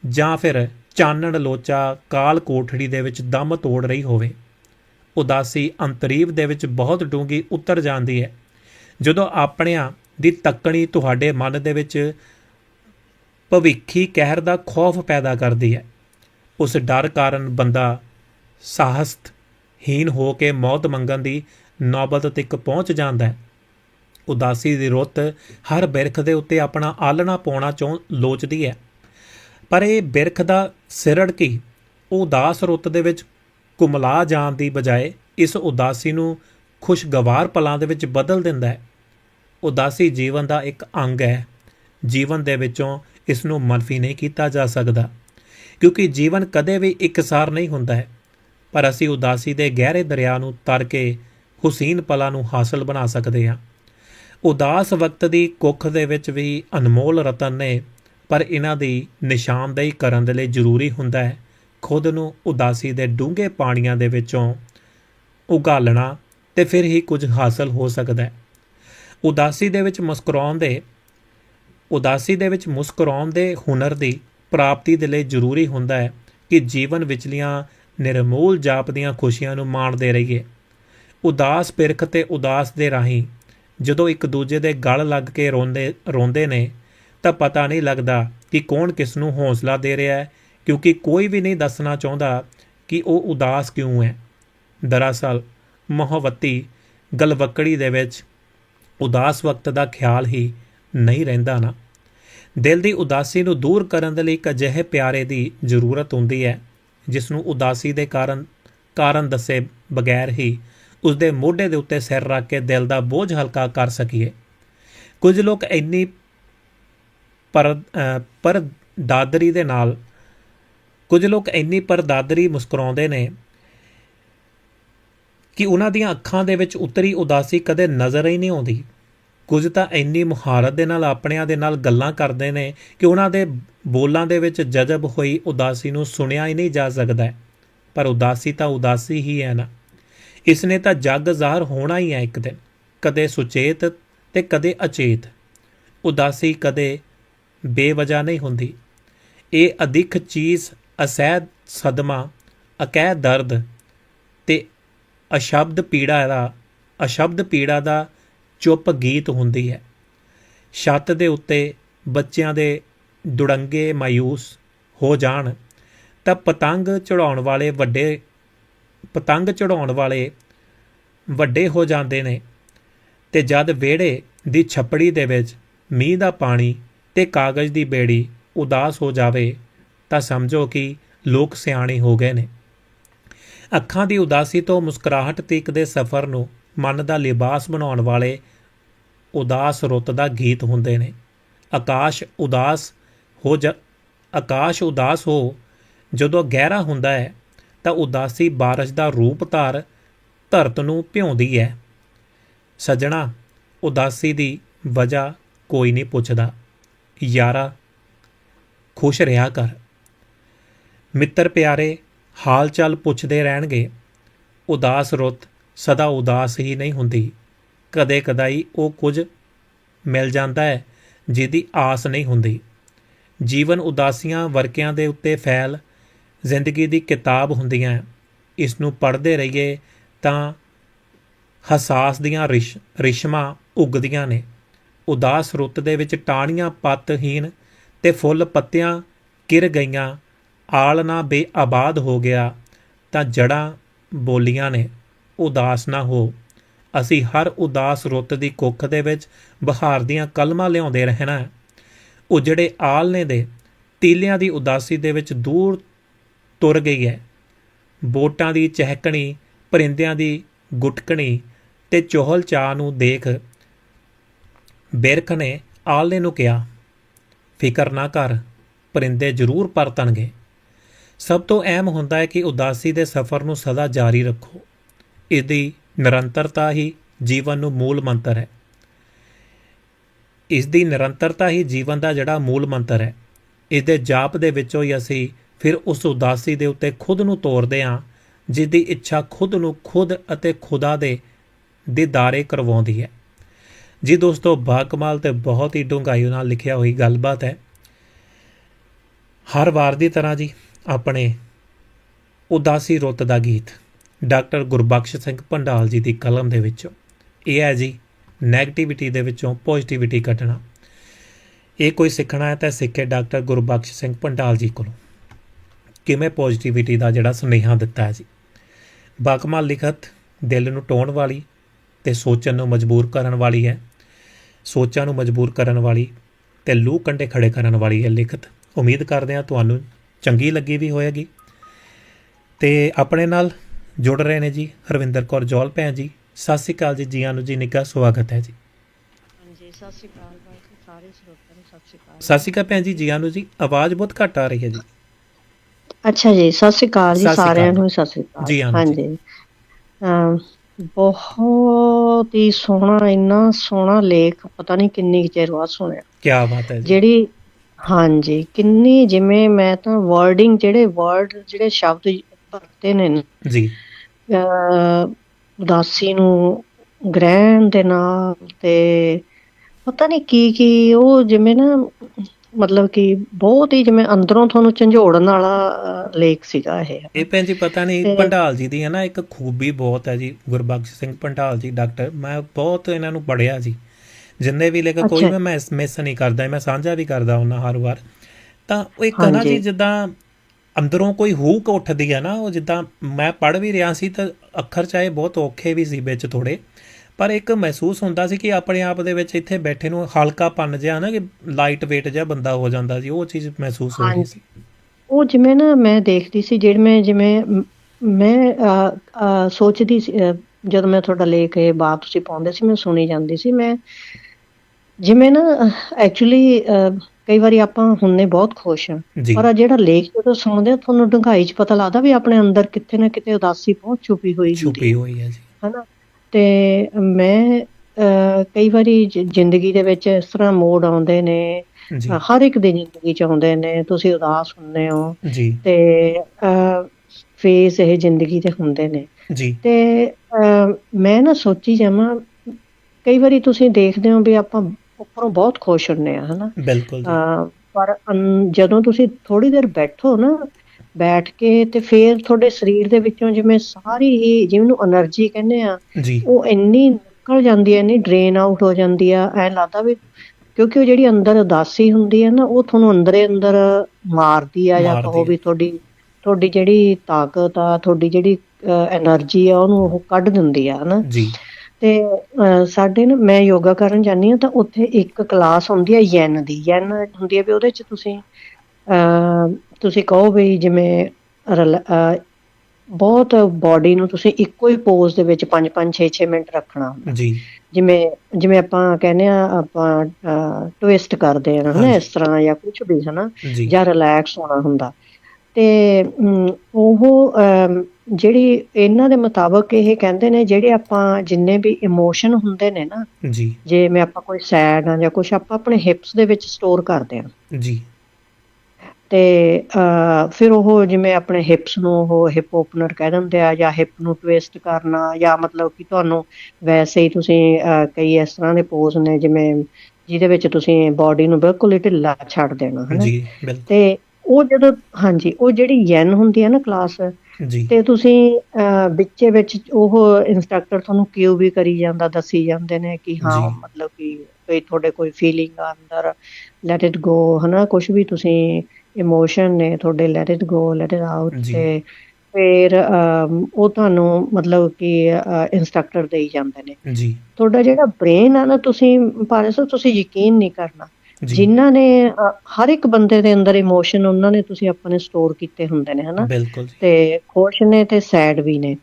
ਜਾਂ ਫਿਰ ਚਾਨਣ ਲੋਚਾ ਕਾਲ ਕੋਠੜੀ ਦੇ ਵਿੱਚ ਦਮ ਤੋੜ ਰਹੀ ਹੋਵੇ। ਉਦਾਸੀ ਅੰਤਰੀਵ ਦੇ ਵਿੱਚ ਬਹੁਤ ਡੂੰਗੀ ਉਤਰ ਜਾਂਦੀ ਹੈ। ਜਦੋਂ ਆਪਣਿਆਂ ਦੀ ਤੱਕਣੀ ਤੁਹਾਡੇ ਮਨ ਦੇ ਵਿੱਚ ਭਵਿੱਖੀ ਕਹਿਰ ਦਾ ਖੌਫ ਪੈਦਾ ਕਰਦੀ ਹੈ। ਉਸ ਡਰ ਕਾਰਨ ਬੰਦਾ ਸਾਹਸਤ ਹੀਨ ਹੋ ਕੇ ਮੌਤ ਮੰਗਣ ਦੀ ਨੌਬਤ ਤੱਕ ਪਹੁੰਚ ਜਾਂਦਾ ਹੈ। ਉਦਾਸੀ ਦੀ ਰੁੱਤ ਹਰ ਬਿਰਖ ਦੇ ਉੱਤੇ ਆਪਣਾ ਆਲਣਾ ਪਾਉਣਾ ਚਾਹ ਲੋਚਦੀ ਹੈ। ਪਰ ਇਹ ਬਿਰਖ ਦਾ ਸਿਰੜ ਕੀ? ਉਦਾਸ ਰੁੱਤ ਦੇ ਵਿੱਚ ਕੁਮਲਾ ਜਾਣ ਦੀ ਬਜਾਏ ਇਸ ਉਦਾਸੀ ਨੂੰ ਖੁਸ਼ਗਵਾਰ ਪਲਾਂ ਦੇ ਵਿੱਚ ਬਦਲ ਦਿੰਦਾ ਹੈ। ਉਦਾਸੀ ਜੀਵਨ ਦਾ ਇੱਕ ਅੰਗ ਹੈ। ਜੀਵਨ ਦੇ ਵਿੱਚੋਂ ਇਸ ਨੂੰ ਮਨਫੀ ਨਹੀਂ ਕੀਤਾ ਜਾ ਸਕਦਾ, ਕਿਉਂਕਿ ਜੀਵਨ ਕਦੇ ਵੀ ਇੱਕਸਾਰ ਨਹੀਂ ਹੁੰਦਾ ਹੈ। ਪਰ ਅਸੀਂ ਉਦਾਸੀ ਦੇ ਗਹਿਰੇ ਦਰਿਆ ਨੂੰ ਤਰ ਕੇ ਹੁਸੀਨ ਪਲਾਂ ਨੂੰ ਹਾਸਲ ਬਣਾ ਸਕਦੇ ਹਾਂ। ਉਦਾਸ ਵਕਤ ਦੀ ਕੁੱਖ ਦੇ ਵਿੱਚ ਵੀ ਅਨਮੋਲ ਰਤਨ ਨੇ ਪਰ ਇਹਨਾਂ ਦੀ ਨਿਸ਼ਾਨਦੇਹੀ ਕਰਨ ਦੇ ਲਈ ਜ਼ਰੂਰੀ ਹੁੰਦਾ ਹੈ ਖੁਦ ਨੂੰ ਉਦਾਸੀ ਦੇ ਡੂੰਘੇ ਪਾਣੀਆਂ ਦੇ ਵਿੱਚੋਂ ਉਗਾਲਣਾ ਤੇ ਫਿਰ ਹੀ ਕੁਝ ਹਾਸਲ ਹੋ ਸਕਦਾ ਹੈ। ਉਦਾਸੀ ਦੇ ਵਿੱਚ ਮੁਸਕਰਾਉਣ ਦੇ, ਉਦਾਸੀ ਦੇ ਵਿੱਚ ਮੁਸਕਰਾਉਣ ਦੇ ਹੁਨਰ ਦੀ ਪ੍ਰਾਪਤੀ ਦੇ ਲਈ ਜ਼ਰੂਰੀ ਹੁੰਦਾ ਹੈ ਕਿ ਜੀਵਨ ਵਿਚਲੀਆਂ ਨਿਰਮੂਲ ਜਾਪਦੀਆਂ ਖੁਸ਼ੀਆਂ ਨੂੰ ਮਾਣਦੇ ਰਹੀਏ। ਉਦਾਸ ਪਿਰਖ ਤੇ ਉਦਾਸ ਦੇ ਰਾਹੀਂ ਜਦੋਂ ਇੱਕ ਦੂਜੇ ਦੇ ਗਲ ਲੱਗ ਕੇ ਰੋਂਦੇ ਰੋਂਦੇ ਨੇ ਤਾਂ ਪਤਾ ਨਹੀਂ ਲੱਗਦਾ ਕਿ ਕੌਣ ਕਿਸ ਨੂੰ ਹੌਸਲਾ ਦੇ ਰਿਹਾ ਹੈ, ਕਿਉਂਕਿ ਕੋਈ ਵੀ ਨਹੀਂ ਦੱਸਣਾ ਚਾਹੁੰਦਾ ਕਿ ਉਹ ਉਦਾਸ ਕਿਉਂ ਹੈ। ਦਰਅਸਲ, ਮੋਹਵਤੀ ਗਲਵਕੜੀ ਦੇ ਵਿੱਚ ਉਦਾਸ ਵਕਤ ਦਾ ਖਿਆਲ ਹੀ ਨਹੀਂ ਰਹਿੰਦਾ ਨਾ। ਦਿਲ ਦੀ ਉਦਾਸੀ ਨੂੰ ਦੂਰ ਕਰਨ ਦੇ ਲਈ ਇੱਕ ਅਜਿਹੇ ਪਿਆਰੇ ਦੀ ਜ਼ਰੂਰਤ ਹੁੰਦੀ ਹੈ ਜਿਸ ਨੂੰ ਉਦਾਸੀ ਦੇ ਕਾਰਨ ਕਾਰਨ ਦੱਸੇ ਬਗੈਰ ਹੀ ਉਸ ਦੇ ਮੋਢੇ ਦੇ ਉੱਤੇ ਸਿਰ ਰੱਖ ਕੇ ਦਿਲ ਦਾ ਬੋਝ ਹਲਕਾ ਕਰ ਸਕੀਏ। ਕੁਝ ਲੋਕ ਇੰਨੀ ਪਰ ਪਰ ਦਾਦਰੀ ਦੇ ਨਾਲ ਕੁਝ ਲੋਕ ਇੰਨੀ ਪਰਦਾਦਰੀ ਮੁਸਕਰਾਉਂਦੇ ਨੇ ਕਿ ਉਹਨਾਂ ਦੀਆਂ ਅੱਖਾਂ ਦੇ ਵਿੱਚ ਉਤਰੀ ਉਦਾਸੀ ਕਦੇ ਨਜ਼ਰ ਹੀ ਨਹੀਂ ਆਉਂਦੀ। ਕੁਝ ਤਾਂ ਇੰਨੀ ਮੁਹਾਰਤ ਦੇ ਨਾਲ, ਆਪਣਿਆਂ ਦੇ ਨਾਲ ਗੱਲਾਂ ਕਰਦੇ ਨੇ ਕਿ ਉਹਨਾਂ ਦੇ ਬੋਲਾਂ ਦੇ ਵਿੱਚ ਜਜ਼ਬ ਹੋਈ ਉਦਾਸੀ ਨੂੰ ਸੁਣਿਆ ਹੀ ਨਹੀਂ ਜਾ ਸਕਦਾ। ਪਰ ਉਦਾਸੀ ਤਾਂ ਉਦਾਸੀ ਹੀ ਹੈ ਨਾ। ਇਸ ਨੇ ਤਾਂ ਜੱਗ ਜ਼ਾਹਰ ਹੋਣਾ ਹੀ ਹੈ ਇੱਕ ਦਿਨ। ਕਦੇ ਸੁਚੇਤ ਤੇ ਕਦੇ ਅਚੇਤ। ਉਦਾਸੀ ਕਦੇ ਬੇਵਜ੍ਹਾ ਨਹੀਂ ਹੁੰਦੀ। ਇਹ ਅਧਿਕ ਚੀਜ਼, ਅਸਹਿ ਸਦਮਾ, ਅਕਹਿ ਦਰਦ ਤੇ ਅਸ਼ਬਦ ਪੀੜਾ ਦਾ, ਅਸ਼ਬਦ ਪੀੜਾ ਦਾ ਚੁੱਪ ਗੀਤ ਹੁੰਦੀ ਹੈ। ਛੱਤ ਦੇ ਉੱਤੇ ਬੱਚਿਆਂ ਦੇ ਦੁੜੰਗੇ ਮਾਇੂਸ ਹੋ ਜਾਣ ਤਾਂ ਪਤੰਗ ਚੜਾਉਣ ਵਾਲੇ ਵੱਡੇ, ਪਤੰਗ ਚੜਾਉਣ ਵਾਲੇ ਵੱਡੇ ਹੋ ਜਾਂਦੇ ਨੇ ਤੇ ਜਦ ਵਿਹੜੇ ਦੀ ਛੱਪੜੀ ਦੇ ਵਿੱਚ ਮੀਂਹ ਦਾ ਪਾਣੀ ਤੇ ਕਾਗਜ਼ ਦੀ ਬੇੜੀ ਉਦਾਸ ਹੋ ਜਾਵੇ, ਤਾਂ ਸਮਝੋ ਕਿ ਲੋਕ ਸਿਆਣੇ ਹੋ ਗਏ ਨੇ। ਅੱਖਾਂ ਦੀ ਉਦਾਸੀ ਤੋਂ ਮੁਸਕਰਾਹਟ ਤੀਕ ਦੇ ਸਫ਼ਰ ਨੂੰ ਮਨ ਦਾ ਲਿਬਾਸ ਬਣਾਉਣ ਵਾਲੇ ਉਦਾਸ ਰੁੱਤ ਦਾ ਗੀਤ ਹੁੰਦੇ ਨੇ। ਆਕਾਸ਼ ਉਦਾਸ ਹੋ ਜਾ, ਆਕਾਸ਼ ਉਦਾਸ ਹੋ, ਜਦੋਂ ਗਹਿਰਾ ਹੁੰਦਾ ਹੈ, ਤਾਂ ਉਦਾਸੀ ਬਾਰਿਸ਼ ਦਾ ਰੂਪ ਧਾਰ ਧਰਤ ਨੂੰ ਭਿਉਂਦੀ ਹੈ। ਸਜਣਾ, ਉਦਾਸੀ ਦੀ ਵਜ੍ਹਾ ਕੋਈ ਨਹੀਂ ਪੁੱਛਦਾ। ਯਾਰਾ, ਖੁਸ਼ ਰਿਹਾ ਕਰ। ਮਿੱਤਰ ਪਿਆਰੇ ਹਾਲ ਚਾਲ ਪੁੱਛਦੇ ਰਹਿਣਗੇ। ਉਦਾਸ ਰੁੱਤ ਸਦਾ ਉਦਾਸ ਹੀ ਨਹੀਂ ਹੁੰਦੀ। ਕਦੇ ਕਦਾਈ ਉਹ ਕੁਝ ਮਿਲ ਜਾਂਦਾ ਹੈ ਜਿਹਦੀ ਆਸ ਨਹੀਂ ਹੁੰਦੀ। ਜੀਵਨ ਉਦਾਸੀਆਂ ਵਰਕਿਆਂ ਦੇ ਉੱਤੇ ਫੈਲ, ਜ਼ਿੰਦਗੀ ਦੀ ਕਿਤਾਬ ਹੁੰਦੀਆਂ ਇਸ ਨੂੰ ਪੜ੍ਹਦੇ ਰਹੀਏ ਤਾਂ ਹਸਾਸ ਦੀਆਂ ਰਿਸ਼, ਰਿਸ਼ਮਾਂ ਉੱਗਦੀਆਂ ਨੇ। ਉਦਾਸ ਰੁੱਤ ਦੇ ਵਿੱਚ ਟਾਹਣੀਆਂ ਪੱਤਹੀਨ ਤੇ ਫੁੱਲ ਪੱਤਿਆਂ ਕਿਰ ਗਈਆਂ। ਆਲਣਾ ਬੇਆਬਾਦ ਹੋ ਗਿਆ ਤਾਂ ਜੜਾਂ ਬੋਲੀਆਂ ਨੇ। ਉਦਾਸ ਨਾ ਹੋ। ਅਸੀਂ ਹਰ ਉਦਾਸ ਰੁੱਤ ਦੀ ਕੁੱਖ ਦੇ ਵਿੱਚ ਬਹਾਰ ਦੀਆਂ ਕਲਮਾਂ ਲਿਆਉਂਦੇ ਰਹਿਣਾ ਹੈ। ਉਜੜੇ ਆਲਨੇ ਦੇ ਤੀਲਿਆਂ ਦੀ ਉਦਾਸੀ ਦੇ ਵਿੱਚ ਦੂਰ ਤੁਰ ਗਈ ਹੈ। ਬੋਟਾਂ ਦੀ ਚਹਿਕਣੀ, ਪਰਿੰਦਿਆਂ ਦੀ ਗੁਟਕਣੀ ਤੇ ਚੋਹਲ ਚਾਹ ਨੂੰ ਦੇਖ ਬਿਰਖ ਨੇ ਆਲਨੇ ਨੂੰ ਕਿਹਾ, ਫਿਕਰ ਨਾ ਕਰ, ਪਰਿੰਦੇ ਜ਼ਰੂਰ ਪਰਤਣਗੇ। ਸਭ ਤੋਂ ਅਹਿਮ ਹੁੰਦਾ ਹੈ ਕਿ ਉਦਾਸੀ ਦੇ ਸਫ਼ਰ ਨੂੰ ਸਦਾ ਜਾਰੀ ਰੱਖੋ। ਇਹਦੀ ਨਿਰੰਤਰਤਾ ਹੀ ਜੀਵਨ ਨੂੰ ਮੂਲ ਮੰਤਰ ਹੈ। ਇਸ ਦੀ ਨਿਰੰਤਰਤਾ ਹੀ ਜੀਵਨ ਦਾ ਜਿਹੜਾ ਮੂਲ ਮੰਤਰ ਹੈ। ਇਸ ਦੇ ਜਾਪ ਦੇ ਵਿੱਚੋਂ ਹੀ ਅਸੀਂ ਫਿਰ ਉਸ ਉਦਾਸੀ ਦੇ ਉੱਤੇ ਖੁਦ ਨੂੰ ਤੋਰਦੇ ਹਾਂ, ਜਿਸ ਦੀ ਇੱਛਾ ਖੁਦ ਨੂੰ ਖੁਦ ਅਤੇ ਖੁਦਾ ਦੇ ਦੀਦਾਰੇ ਕਰਵਾਉਂਦੀ ਹੈ। ਜੀ ਦੋਸਤੋ ਬਾਕਮਾਲ ਤੇ ਬਹੁਤ ਹੀ ਡੂੰਘਾਈ ਨਾਲ ਲਿਖਿਆ ਹੋਈ ਗੱਲਬਾਤ ਹੈ। ਹਰ ਵਾਰ ਦੀ ਤਰ੍ਹਾਂ ਜੀ, ਆਪਣੇ ਉਦਾਸੀ ਰੁੱਤ ਦਾ ਗੀਤ, ਡਾਕਟਰ ਗੁਰਬਖਸ਼ ਸਿੰਘ ਭੰਡਾਲ ਜੀ ਦੀ ਕਲਮ ਦੇ ਵਿੱਚੋਂ। ਇਹ ਹੈ ਜੀ 네ਗੇਟਿਵਿਟੀ ਦੇ ਵਿੱਚੋਂ ਪੋਜ਼ਿਟਿਵਿਟੀ ਕੱਢਣਾ। ਇਹ ਕੋਈ ਸਿੱਖਣਾ ਹੈ ਤਾਂ ਸਿੱਖੇ ਡਾਕਟਰ ਗੁਰਬਖਸ਼ ਸਿੰਘ ਭੰਡਾਲ ਜੀ ਕੋਲੋਂ। ਕਿਵੇਂ ਪੋਜ਼ਿਟਿਵਿਟੀ ਦਾ ਜਿਹੜਾ ਸੁਨੇਹਾ ਦਿੱਤਾ ਹੈ ਜੀ? ਬਾਕਮਾਲ ਲਿਖਤ ਦਿਲ ਨੂੰ ਟੋਣ ਵਾਲੀ ਤੇ ਸੋਚਣ ਨੂੰ ਮਜਬੂਰ ਕਰਨ ਵਾਲੀ ਹੈ। ਸੋਚਾਂ ਨੂੰ ਮਜਬੂਰ ਕਰਨ ਵਾਲੀ ਤੇ ਲੂ ਕੰਡੇ ਖੜੇ ਕਰਨ ਵਾਲੀ ਹੈ ਲਿਖਤ। ਉਮੀਦ ਕਰਦੇ ਹਾਂ ਤੁਹਾਨੂੰ ਚੰਗੀ ਲੱਗੀ ਵੀ ਹੋਏਗੀ। ਤੇ ਆਪਣੇ ਨਾਲ ਜੁੜ ਰਹੇ ਨੇ ਜੀ ਹਰਵਿੰਦਰ ਕੌਰ ਜੌਲ ਭੈਣ ਜੀ। ਸਤਿ ਸ਼੍ਰੀ ਅਕਾਲ ਜੀ ਜੀਆਂ ਨੂੰ ਜੀ ਨਿੱਘਾ ਸਵਾਗਤ ਹੈ ਜੀ। ਹਾਂਜੀ ਸਤਿ ਸ਼੍ਰੀ ਅਕਾਲ ਸਾਰੇ ਸਰੋਤਿਆਂ ਨੂੰ ਸਤਿ ਸ਼੍ਰੀ ਅਕਾਲ। ਸਤਿ ਸ਼੍ਰੀ ਅਕਾਲ ਭੈਣ ਜੀ ਜੀਆਂ ਨੂੰ ਜੀ ਆਵਾਜ਼ ਬਹੁਤ ਘੱਟ ਆ ਰਹੀ ਹੈ ਜੀ। ਅੱਛਾ ਜੀ ਸਤਿ ਸ਼੍ਰੀ ਅਕਾਲ ਜੀ ਸਾਰਿਆਂ। ਨੂੰ ਸਤਿ ਸ਼੍ਰੀ ਅਕਾਲ। ਜੀ, ਹਾਂਜੀ। ਬਹੁਤ ਹੀ ਸੋਹਣਾ ਇੰਨਾ ਸੋਹਣਾ ਲੇਖ ਪਤਾ ਨਹੀਂ ਕਿੰਨੀ ਚਿਰ ਬਾਅਦ ਸੁਣਿਆ। ਕੀ ਬਾਤ ਹੈ ਜਿਹੜੀ ਹਾਂਜੀ ਕਿੰਨੀ ਜਿਵੇਂ ਮੈਂ ਤਾਂ ਵਰਡਿੰਗ ਜਿਹੜੇ ਵਰਡ ਜਿਹੜੇ ਸ਼ਬਦ ਵਰਤੇ ਨੇ ਜੀ। ਉਦਾਸੀ ਨੂੰ ਗ੍ਰਹਿਣ ਦੇ ਨਾਲ ਤੇ ਪਤਾ ਨਹੀਂ ਕੀ ਕੀ ਉਹ ਜਿਵੇਂ ਨਾ ਮਤਲਬ ਕਿ ਬਹੁਤ ਹੀ ਜਿਵੇਂ ਅੰਦਰੋਂ ਤੁਹਾਨੂੰ ਝੰਜੋੜਨ ਵਾਲਾ ਲੇਖ ਸੀਗਾ ਇਹ। ਇਹ ਭੈਣ ਜੀ ਪਤਾ ਨਹੀਂ ਭੰਡਾਲ ਜੀ ਦੀ ਹੈ ਨਾ ਇੱਕ ਖੂਬੀ ਬਹੁਤ ਹੈ ਜੀ ਗੁਰਬਖਸ਼ ਸਿੰਘ ਭੰਡਾਲ ਜੀ ਡਾਕਟਰ। ਮੈਂ ਬਹੁਤ ਇਹਨਾਂ ਨੂੰ ਪੜਿਆ ਜੀ। ਜਿੰਨੇ ਵੀ ਲੇਖ ਕੋਈ। ਮੈਂ ਮਿਸ ਨਹੀਂ ਕਰਦਾ ਮੈਂ ਸਾਂਝਾ ਵੀ ਕਰਦਾ ਉਹਨਾਂ ਹਰ ਵਾਰ। ਤਾਂ ਉਹ ਇੱਕ ਨਾ ਜੀ। ਜਿੱਦਾਂ ਅੰਦਰੋਂ ਕੋਈ ਹੂਕ ਉੱਠਦੀ ਹੈ ਨਾ ਉਹ ਜਿੱਦਾਂ ਮੈਂ ਪੜ ਵੀ ਰਿਹਾ ਸੀ ਤਾਂ ਅੱਖਰ ਚਾਹੇ ਬਹੁਤ ਔਖੇ ਵੀ ਸੀ ਵਿੱਚ ਥੋੜੇ ਪਰ ਇੱਕ ਮਹਿਸੂਸ ਹੁੰਦਾ ਸੀ ਕਿ ਆਪਣੇ ਆਪ ਦੇ ਵਿੱਚ ਇੱਥੇ ਬੈਠੇ ਨੂੰ ਹਲਕਾਪਨ ਜਿਹਾ ਨਾ ਕਿ ਲਾਈਟ weight ਜਿਹਾ ਬੰਦਾ ਹੋ ਜਾਂਦਾ ਸੀ ਉਹ ਚੀਜ਼ ਮਹਿਸੂਸ ਹੋ ਰਹੀ। ਸੀ। ਉਹ ਜਿਵੇਂ ਨਾ ਮੈਂ ਦੇਖਦੀ ਸੀ ਜਿਹੜੇ ਮੈਂ ਜਿਵੇਂ ਮ- ਸੋਚਦੀ ਸੀ ਜਦੋਂ ਮੈਂ ਤੁਹਾਡਾ ਲੇਖ ਇਹ ਬਾਤ ਤੁਸੀਂ ਪਾਉਂਦੇ ਸੀ ਮੈਂ ਸੁਣੀ ਜਾਂਦੀ ਸੀ। ਮੈਂ ਜਿਵੇਂ ਨਾ ਐਕਚੁਅਲੀ ਕਈ ਵਾਰੀ ਆਪਾਂ ਹੁੰਨੇ ਬਹੁਤ ਖੁਸ਼ ਹਾਂ। ਪਰ ਆ ਜਿਹੜਾ ਲੇਖ ਜਦੋਂ ਸੁਣਦੇ ਆ ਤੁਹਾਨੂੰ ਡੂੰਘਾਈ 'ਚ ਪਤਾ ਲੱਗਦਾ ਵੀ ਆਪਣੇ ਅੰਦਰ ਕਿਤੇ ਨਾ ਕਿਤੇ ਉਦਾਸੀ ਬਹੁਤ ਛੁਪੀ ਹੋਈ ਹੁੰਦੀ ਛੁਪੀ ਹੋਈ ਹੈ ਜੀ। ਹਨਾ? ਤੇ ਮੈਂ ਕਈ ਵਾਰੀ ਜ਼ਿੰਦਗੀ ਦੇ ਵਿੱਚ ਇਸ ਤਰ੍ਹਾਂ ਮੋੜ ਆਉਂਦੇ ਨੇ ਹਰ ਇੱਕ ਦੀ ਜ਼ਿੰਦਗੀ 'ਚ ਆਉਂਦੇ ਨੇ ਤੁਸੀਂ ਉਦਾਸ ਹੁੰਦੇ ਹੋ ਤੇ ਫੇਸ ਇਹ ਜ਼ਿੰਦਗੀ ਦੇ ਹੁੰਦੇ ਨੇ। ਜੀ। ਤੇ ਮੈਂ ਨਾ ਸੋਚੀ ਜਾਵਾਂ ਕਈ ਵਾਰੀ ਤੁਸੀਂ ਦੇਖਦੇ ਹੋ ਵੀ ਆਪਾਂ ਉੱਪਰੋਂ ਬਹੁਤ ਖੁਸ਼ ਹੁੰਨੇ ਆ ਹਨਾ? ਬਿਲਕੁਲ ਪਰ ਜਦੋਂ ਤੁਸੀਂ ਥੋੜੀ ਦੇਰ ਬੈਠੋ ਨਾ ਬੈਠ ਕੇ ਤੇ ਫਿਰ ਤੁਹਾਡੇ ਸਰੀਰ ਦੇ ਵਿੱਚੋਂ ਜਿਵੇਂ ਸਾਰੀ ਹੀ ਜਿਵੇਂ ਨੂੰ એનર્ਜੀ ਕਹਿੰਦੇ ਆ ਉਹ ਇੰਨੀ ਨਿਕਲ ਜਾਂਦੀ ਹੈ ਇੰਨੀ ਡਰੇਨ ਆਊਟ ਹੋ ਜਾਂਦੀ ਆ ਐ ਲੱਗਦਾ ਵੀ ਕਿਉਂਕਿ ਉਹ ਜਿਹੜੀ ਅੰਦਰ ਉਦਾਸੀ ਹੁੰਦੀ ਹੈ ਨਾ ਉਹ ਤੁਹਾਨੂੰ ਅੰਦਰੇ ਅੰਦਰ ਮਾਰਦੀ ਆ ਜਾਂ ਕਹੋ ਵੀ ਤੁਹਾਡੀ ਤੁਹਾਡੀ ਜਿਹੜੀ ਤਾਕਤ ਆ ਤੁਹਾਡੀ ਜਿਹੜੀ એનર્ਜੀ ਆ ਉਹਨੂੰ ਉਹ ਕੱਢ ਦਿੰਦੀ ਆ ਹਨਾ? ਜੀ। ਤੇ ਸਾਡੇ ਨਾ ਮੈਂ ਯੋਗਾ ਕਰਨ ਜਾਂਦੀ ਆ ਤਾਂ ਉੱਥੇ ਇੱਕ ਕਲਾਸ ਹੁੰਦੀ ਆ ਯੈਨ ਦੀ। ਯੈਨ ਹੁੰਦੀ ਆ ਵੀ ਉਹਦੇ ਚ ਤੁਸੀਂ ਤੁਸੀਂ ਕਹੋ ਵੀ ਜਿਵੇਂ ਬਹੁਤ ਬਾਡੀ ਨੂੰ ਤੁਸੀਂ ਇੱਕੋ ਹੀ ਪੋਜ਼ ਦੇ ਵਿੱਚ 5 5 6 6 ਮਿੰਟ ਰੱਖਣਾ ਹੁੰਦਾ। ਜੀ। ਜਿਵੇਂ ਜਿਵੇਂ ਆਪਾਂ ਕਹਿੰਦੇ ਆ ਆਪਾਂ ਟਵਿਸਟ ਕਰਦੇ ਆ ਹਨਾ ਹਾਂਜੀ। ਇਸ ਤਰ੍ਹਾਂ ਜਾਂ ਕੁਝ ਵੀ ਹਨਾ ਜੀ। ਜਾਂ ਰਿਲੈਕਸ ਹੋਣਾ ਹੁੰਦਾ। ਤੇ ਉਹ ਜਿਹੜੀ ਇਹਨਾਂ ਦੇ ਮੁਤਾਬਕ ਇਹ ਕਹਿੰਦੇ ਨੇ ਜਿਹੜੇ ਆਪਾਂ ਜਿੰਨੇ ਵੀ ਇਮੋਸ਼ਨ ਹੁੰਦੇ ਨੇ ਨਾ ਜੀ। ਜਿਵੇਂ ਆਪਾਂ ਕੋਈ ਸੈਡ ਆ ਜਾਂ ਕੁਝ ਆਪਾਂ ਆਪਣੇ ਹਿਪਸ ਦੇ ਵਿੱਚ ਸਟੋਰ ਕਰਦੇ ਆ ਜੀ। ਤੇ ਫਿਰ ਉਹ ਜਿਵੇਂ ਆਪਣੇ ਹਿਪਸ ਨੂੰ ਉਹ ਹਿਪ ਓਪਨਰ ਕਹਿ ਦਿੰਦੇ ਆ ਜਾਂ ਹਿਪ ਨੂੰ ਟਵਿਸਟ ਕਰਨਾ ਜਾਂ ਮਤਲਬ ਕਿ ਤੁਹਾਨੂੰ ਵੈਸੇ ਹੀ ਤੁਸੀਂ ਕਈ ਇਸ ਤਰ੍ਹਾਂ ਦੇ ਪੋਜ਼ ਨੇ ਜਿਵੇਂ ਜਿਹਦੇ ਵਿੱਚ ਤੁਸੀਂ ਬਾਡੀ ਨੂੰ ਬਿਲਕੁਲ ਹੀ ਢਿੱਲਾ ਛੱਡ ਦੇਣਾ ਹੈ ਜੀ ਬਿਲਕੁਲ। ਤੇ ਉਹ ਜਦੋਂ ਹਾਂਜੀ ਉਹ ਜਿਹੜੀ ਯੈਨ ਹੁੰਦੀ ਹੈ ਨਾ ਕਲਾਸ ਜੀ। ਤੇ ਤੁਸੀਂ ਵਿੱਚੇ ਵਿੱਚ ਉਹ ਇੰਸਟ੍ਰਕਟਰ ਤੁਹਾਨੂੰ ਕਿਉ ਵੀ ਕਰੀ ਜਾਂਦਾ ਦੱਸੀ ਜਾਂਦੇ ਨੇ ਕਿ ਹਾਂ। ਮਤਲਬ ਕਿ ਕੋਈ ਤੁਹਾਡੇ ਕੋਈ ਫੀਲਿੰਗ ਆ ਅੰਦਰ ਲੈਟ ਇਟ ਗੋ ਹਨਾ? ਕੁਝ ਵੀ ਤੁਸੀਂ ਇਮੋਸ਼ਨ ਨੇ ਤੁਹਾਡੇ let it go let it out. ਤੇ ਫਿਰ ਉਹ ਤੁਹਾਨੂੰ ਮਤਲਬ ਕਿ ਇੰਸਟ੍ਰਕਟਰ ਦੇਈ ਜਾਂਦੇ ਨੇ। ਜੀ। ਤੁਹਾਡਾ ਜਿਹੜਾ ਬ੍ਰੇਨ ਆ ਨਾ ਤੁਸੀਂ ਭਾਵੇਂ ਸੋ ਤੁਸੀਂ ਯਕੀਨ ਨਹੀਂ ਕਰਨਾ। ਜਿਨ੍ਹਾਂ ਨੇ ਹਰ ਇੱਕ ਬੰਦੇ ਦੇ ਅੰਦਰ ਇਮੋਸ਼ਨ ਉਹਨਾਂ ਨੇ ਤੁਸੀਂ ਆਪਣੇ ਸਟੋਰ ਕੀਤੇ ਹੁੰਦੇ ਨੇ ਹਨਾ? ਤੇ ਖੁਸ਼ ਨੇ ਤੇ ਸੈਡ ਵੀ ਨੇ।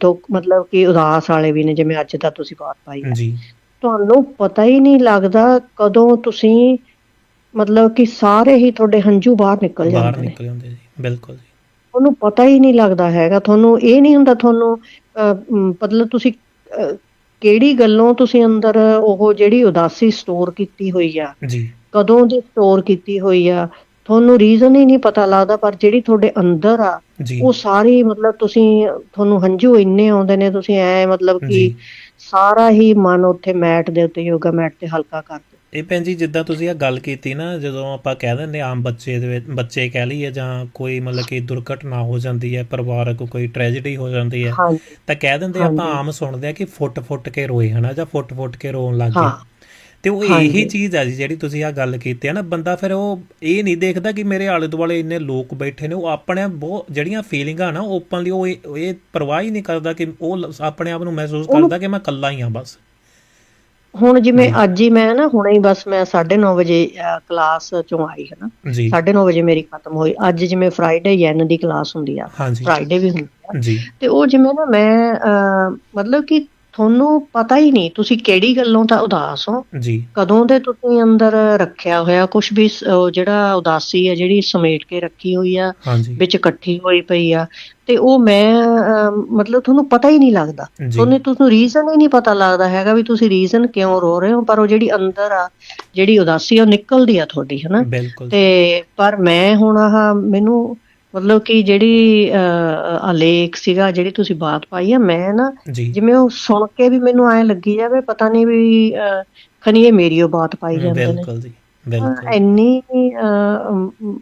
ਦੁੱਖ ਮਤਲਬ ਕਿ ਉਦਾਸ ਵਾਲੇ ਵੀ ਨੇ ਜਿਵੇਂ ਅੱਜ ਦਾ ਤੁਸੀਂ ਬਾਤ ਪਾਈ ਹੈ। ਜੀ। ਤੁਹਾਨੂੰ ਪਤਾ ਹੀ ਨਹੀਂ ਲੱਗਦਾ ਕਦੋਂ ਤੁਸੀਂ ਮਤਲਬ ਕਿ ਸਾਰੇ ਹੀ ਤੁਹਾਡੇ ਹੰਝੂ ਬਾਹਰ ਨਿਕਲ ਬਾਹਰ ਜਾਂਦੇ ਨੇ। ਨਿਕਲ ਜਾਂਦੇ ਜੀ ਬਿਲਕੁਲ ਜੀ। ਤੁਹਾਨੂੰ ਪਤਾ ਹੀ ਨਹੀਂ ਲੱਗਦਾ ਹੈਗਾ ਤੁਹਾਨੂੰ ਇਹ ਨਹੀਂ ਹੁੰਦਾ ਤੁਹਾਨੂੰ ਮ, ਮਤਲਬ ਤੁਸੀਂ ਕਿਹੜੀ ਗੱਲੋਂ ਤੁਸੀਂ ਅੰਦਰ ਉਹ ਜਿਹੜੀ ਉਦਾਸੀ ਸਟੋਰ ਕੀਤੀ ਹੋਈ ਆ? ਜੀ। ਕਦੋਂ ਦੀ ਸਟੋਰ ਕੀਤੀ ਹੋਈ ਆ? ਤੁਹਾਨੂੰ ਰੀਜ਼ਨ ਹੀ ਨਹੀਂ ਪਤਾ ਲੱਗਦਾ ਪਰ ਜਿਹੜੀ ਤੁਹਾਡੇ ਅੰਦਰ ਆ ਜੀ। ਉਹ ਸਾਰੀ ਮਤਲਬ ਤੁਸੀਂ ਤੁਹਾਨੂੰ ਹੰਝੂ ਇੰਨੇ ਆਉਂਦੇ ਨੇ ਤੁਸੀਂ ਐ ਮਤਲਬ ਕਿ ਜੀ। ਸਾਰਾ ਹੀ ਮਨ ਉੱਥੇ ਮੈਟ ਦੇ ਉੱਤੇ ਯੋਗਾ ਮੈਟ ਤੇ ਹਲਕਾ ਕਰ ਇਹ ਭੈਣ ਜੀ ਜਿੱਦਾਂ ਤੁਸੀਂ ਇਹ ਗੱਲ ਕੀਤੀ ਨਾ ਜਦੋਂ ਆਪਾਂ ਕਹਿ ਦਿੰਦੇ ਆਮ ਬੱਚੇ ਦੇ ਵਿੱਚ ਬੱਚੇ ਕਹਿ ਲਈਏ ਜਾਂ ਕੋਈ ਮਤਲਬ ਕਿ ਦੁਰਘਟਨਾ ਹੋ ਜਾਂਦੀ ਹੈ ਪਰਿਵਾਰਕ ਕੋਈ ਟ੍ਰੈਜੇਡੀ ਹੋ ਜਾਂਦੀ ਹੈ ਤਾਂ ਕਹਿ ਦਿੰਦੇ ਆਪਾਂ। ਆਮ ਸੁਣਦੇ ਆ ਕਿ ਫੁੱਟ-ਫੁੱਟ ਕੇ ਰੋਏ ਹਨਾ ਜਾਂ ਫੁੱਟ-ਫੁੱਟ ਕੇ ਰੋਣ ਲੱਗ ਗਏ ਤੇ ਉਹ। ਇਹੀ ਚੀਜ਼ ਆ ਜੀ ਜਿਹੜੀ ਤੁਸੀਂ ਆ ਗੱਲ ਕੀਤੀ ਹੈ ਨਾ ਬੰਦਾ ਫਿਰ ਉਹ ਇਹ ਨਹੀਂ ਦੇਖਦਾ ਕਿ ਮੇਰੇ ਆਲੇ ਦੁਆਲੇ ਇੰਨੇ ਲੋਕ ਬੈਠੇ ਨੇ ਉਹ ਆਪਣੇ ਬਹੁਤ ਜਿਹੜੀਆਂ ਫੀਲਿੰਗਾਂ ਨਾ ਓਪਨਲੀ ਉਹ ਇਹ ਪਰਵਾਹ ਹੀ ਨਹੀਂ ਕਰਦਾ ਕਿ ਉਹ ਆਪਣੇ ਆਪ ਨੂੰ ਮਹਿਸੂਸ ਕਰਦਾ ਕਿ ਮੈਂ ਇਕੱਲਾ ਹੀ ਹਾਂ ਬਸ ਹੁਣ ਜਿਵੇਂ। ਅੱਜ ਹੀ ਮੈਂ ਨਾ ਹੁਣੇ ਹੀ ਬਸ ਮੈਂ 9:30 ਵਜੇ ਕਲਾਸ ਚੋਂ ਆਈ ਹੈ ਨਾ। ਜੀ। 9:30 ਵਜੇ ਮੇਰੀ ਖਤਮ ਹੋਈ। ਅੱਜ ਜਿਵੇਂ ਫਰਾਈਡੇ ਯੈਨ ਦੀ ਕਲਾਸ ਹੁੰਦੀ ਆ। ਫਰਾਈਡੇ ਵੀ ਹੁੰਦੀ ਆ। ਜੀ। ਤੇ ਉਹ ਜਿਵੇਂ ਨਾ ਮੈਂ ਮਤਲਬ ਕਿ ਤੁਹਾਨੂੰ ਪਤਾ ਹੀ ਨਹੀਂ ਤੁਸੀਂ ਕਿਹੜੀ ਗੱਲੋਂ ਤਾਂ ਉਦਾਸ ਹੋ? ਜੀ। ਕਦੋਂ ਦੇ ਤੁਸੀਂ ਅੰਦਰ ਰੱਖਿਆ ਹੋਇਆ ਕੁਝ ਵੀ ਸ- ਉਹ ਜਿਹੜਾ ਉਦਾਸੀ ਹੈ ਜਿਹੜੀ ਸਮੇਟ ਕੇ ਰੱਖੀ ਹੋਈ ਆ ਹਾਂਜੀ। ਵਿੱਚ ਇਕੱਠੀ ਹੋਈ ਪਈ ਆ ਤੇ ਉਹ ਮੈਂ ਮਤਲਬ ਤੁਹਾਨੂੰ ਪਤਾ ਹੀ ਨਹੀਂ ਲੱਗਦਾ। ਜੀ। ਤੁਹਾਨੂੰ ਤੁਹਾਨੂੰ ਰੀਜ਼ਨ ਹੀ ਨਹੀਂ ਪਤਾ ਲੱਗਦਾ ਹੈਗਾ ਵੀ ਤੁਸੀਂ ਰੀਜ਼ਨ ਕਿਉਂ ਰੋ ਰਹੇ ਹੋ ਪਰ ਉਹ ਜਿਹੜੀ ਅੰਦਰ ਆ ਜਿਹੜੀ ਉਦਾਸੀ ਆ ਉਹ ਨਿਕਲਦੀ ਆ ਤੁਹਾਡੀ ਹਨਾ? ਬਿਲਕੁਲ। ਤੇ ਪਰ ਮੈਂ ਹੁਣ ਆਹ ਮੈਨੂੰ ਮਤਲਬ ਕਿ ਜਿਹੜੀ ਆਲੇਖ ਸੀਗਾ ਜਿਹੜੀ ਤੁਸੀਂ ਬਾਤ ਪਾਈ ਆ ਮੈਂ ਨਾ ਜਿਵੇਂ ਉਹ ਸੁਣ ਕੇ ਵੀ ਮੈਨੂੰ ਐਂ ਲੱਗੀ ਜਾਵੇ ਪਤਾ ਨਹੀਂ ਵੀ ਖਨੀ ਇਹ ਮੇਰੀ ਉਹ ਬਾਤ ਪਾਈ ਜਾਂਦੇ ਨੇ। ਬਿਲਕੁਲ ਜੀ ਬਿਲਕੁਲ। ਇੰਨੀ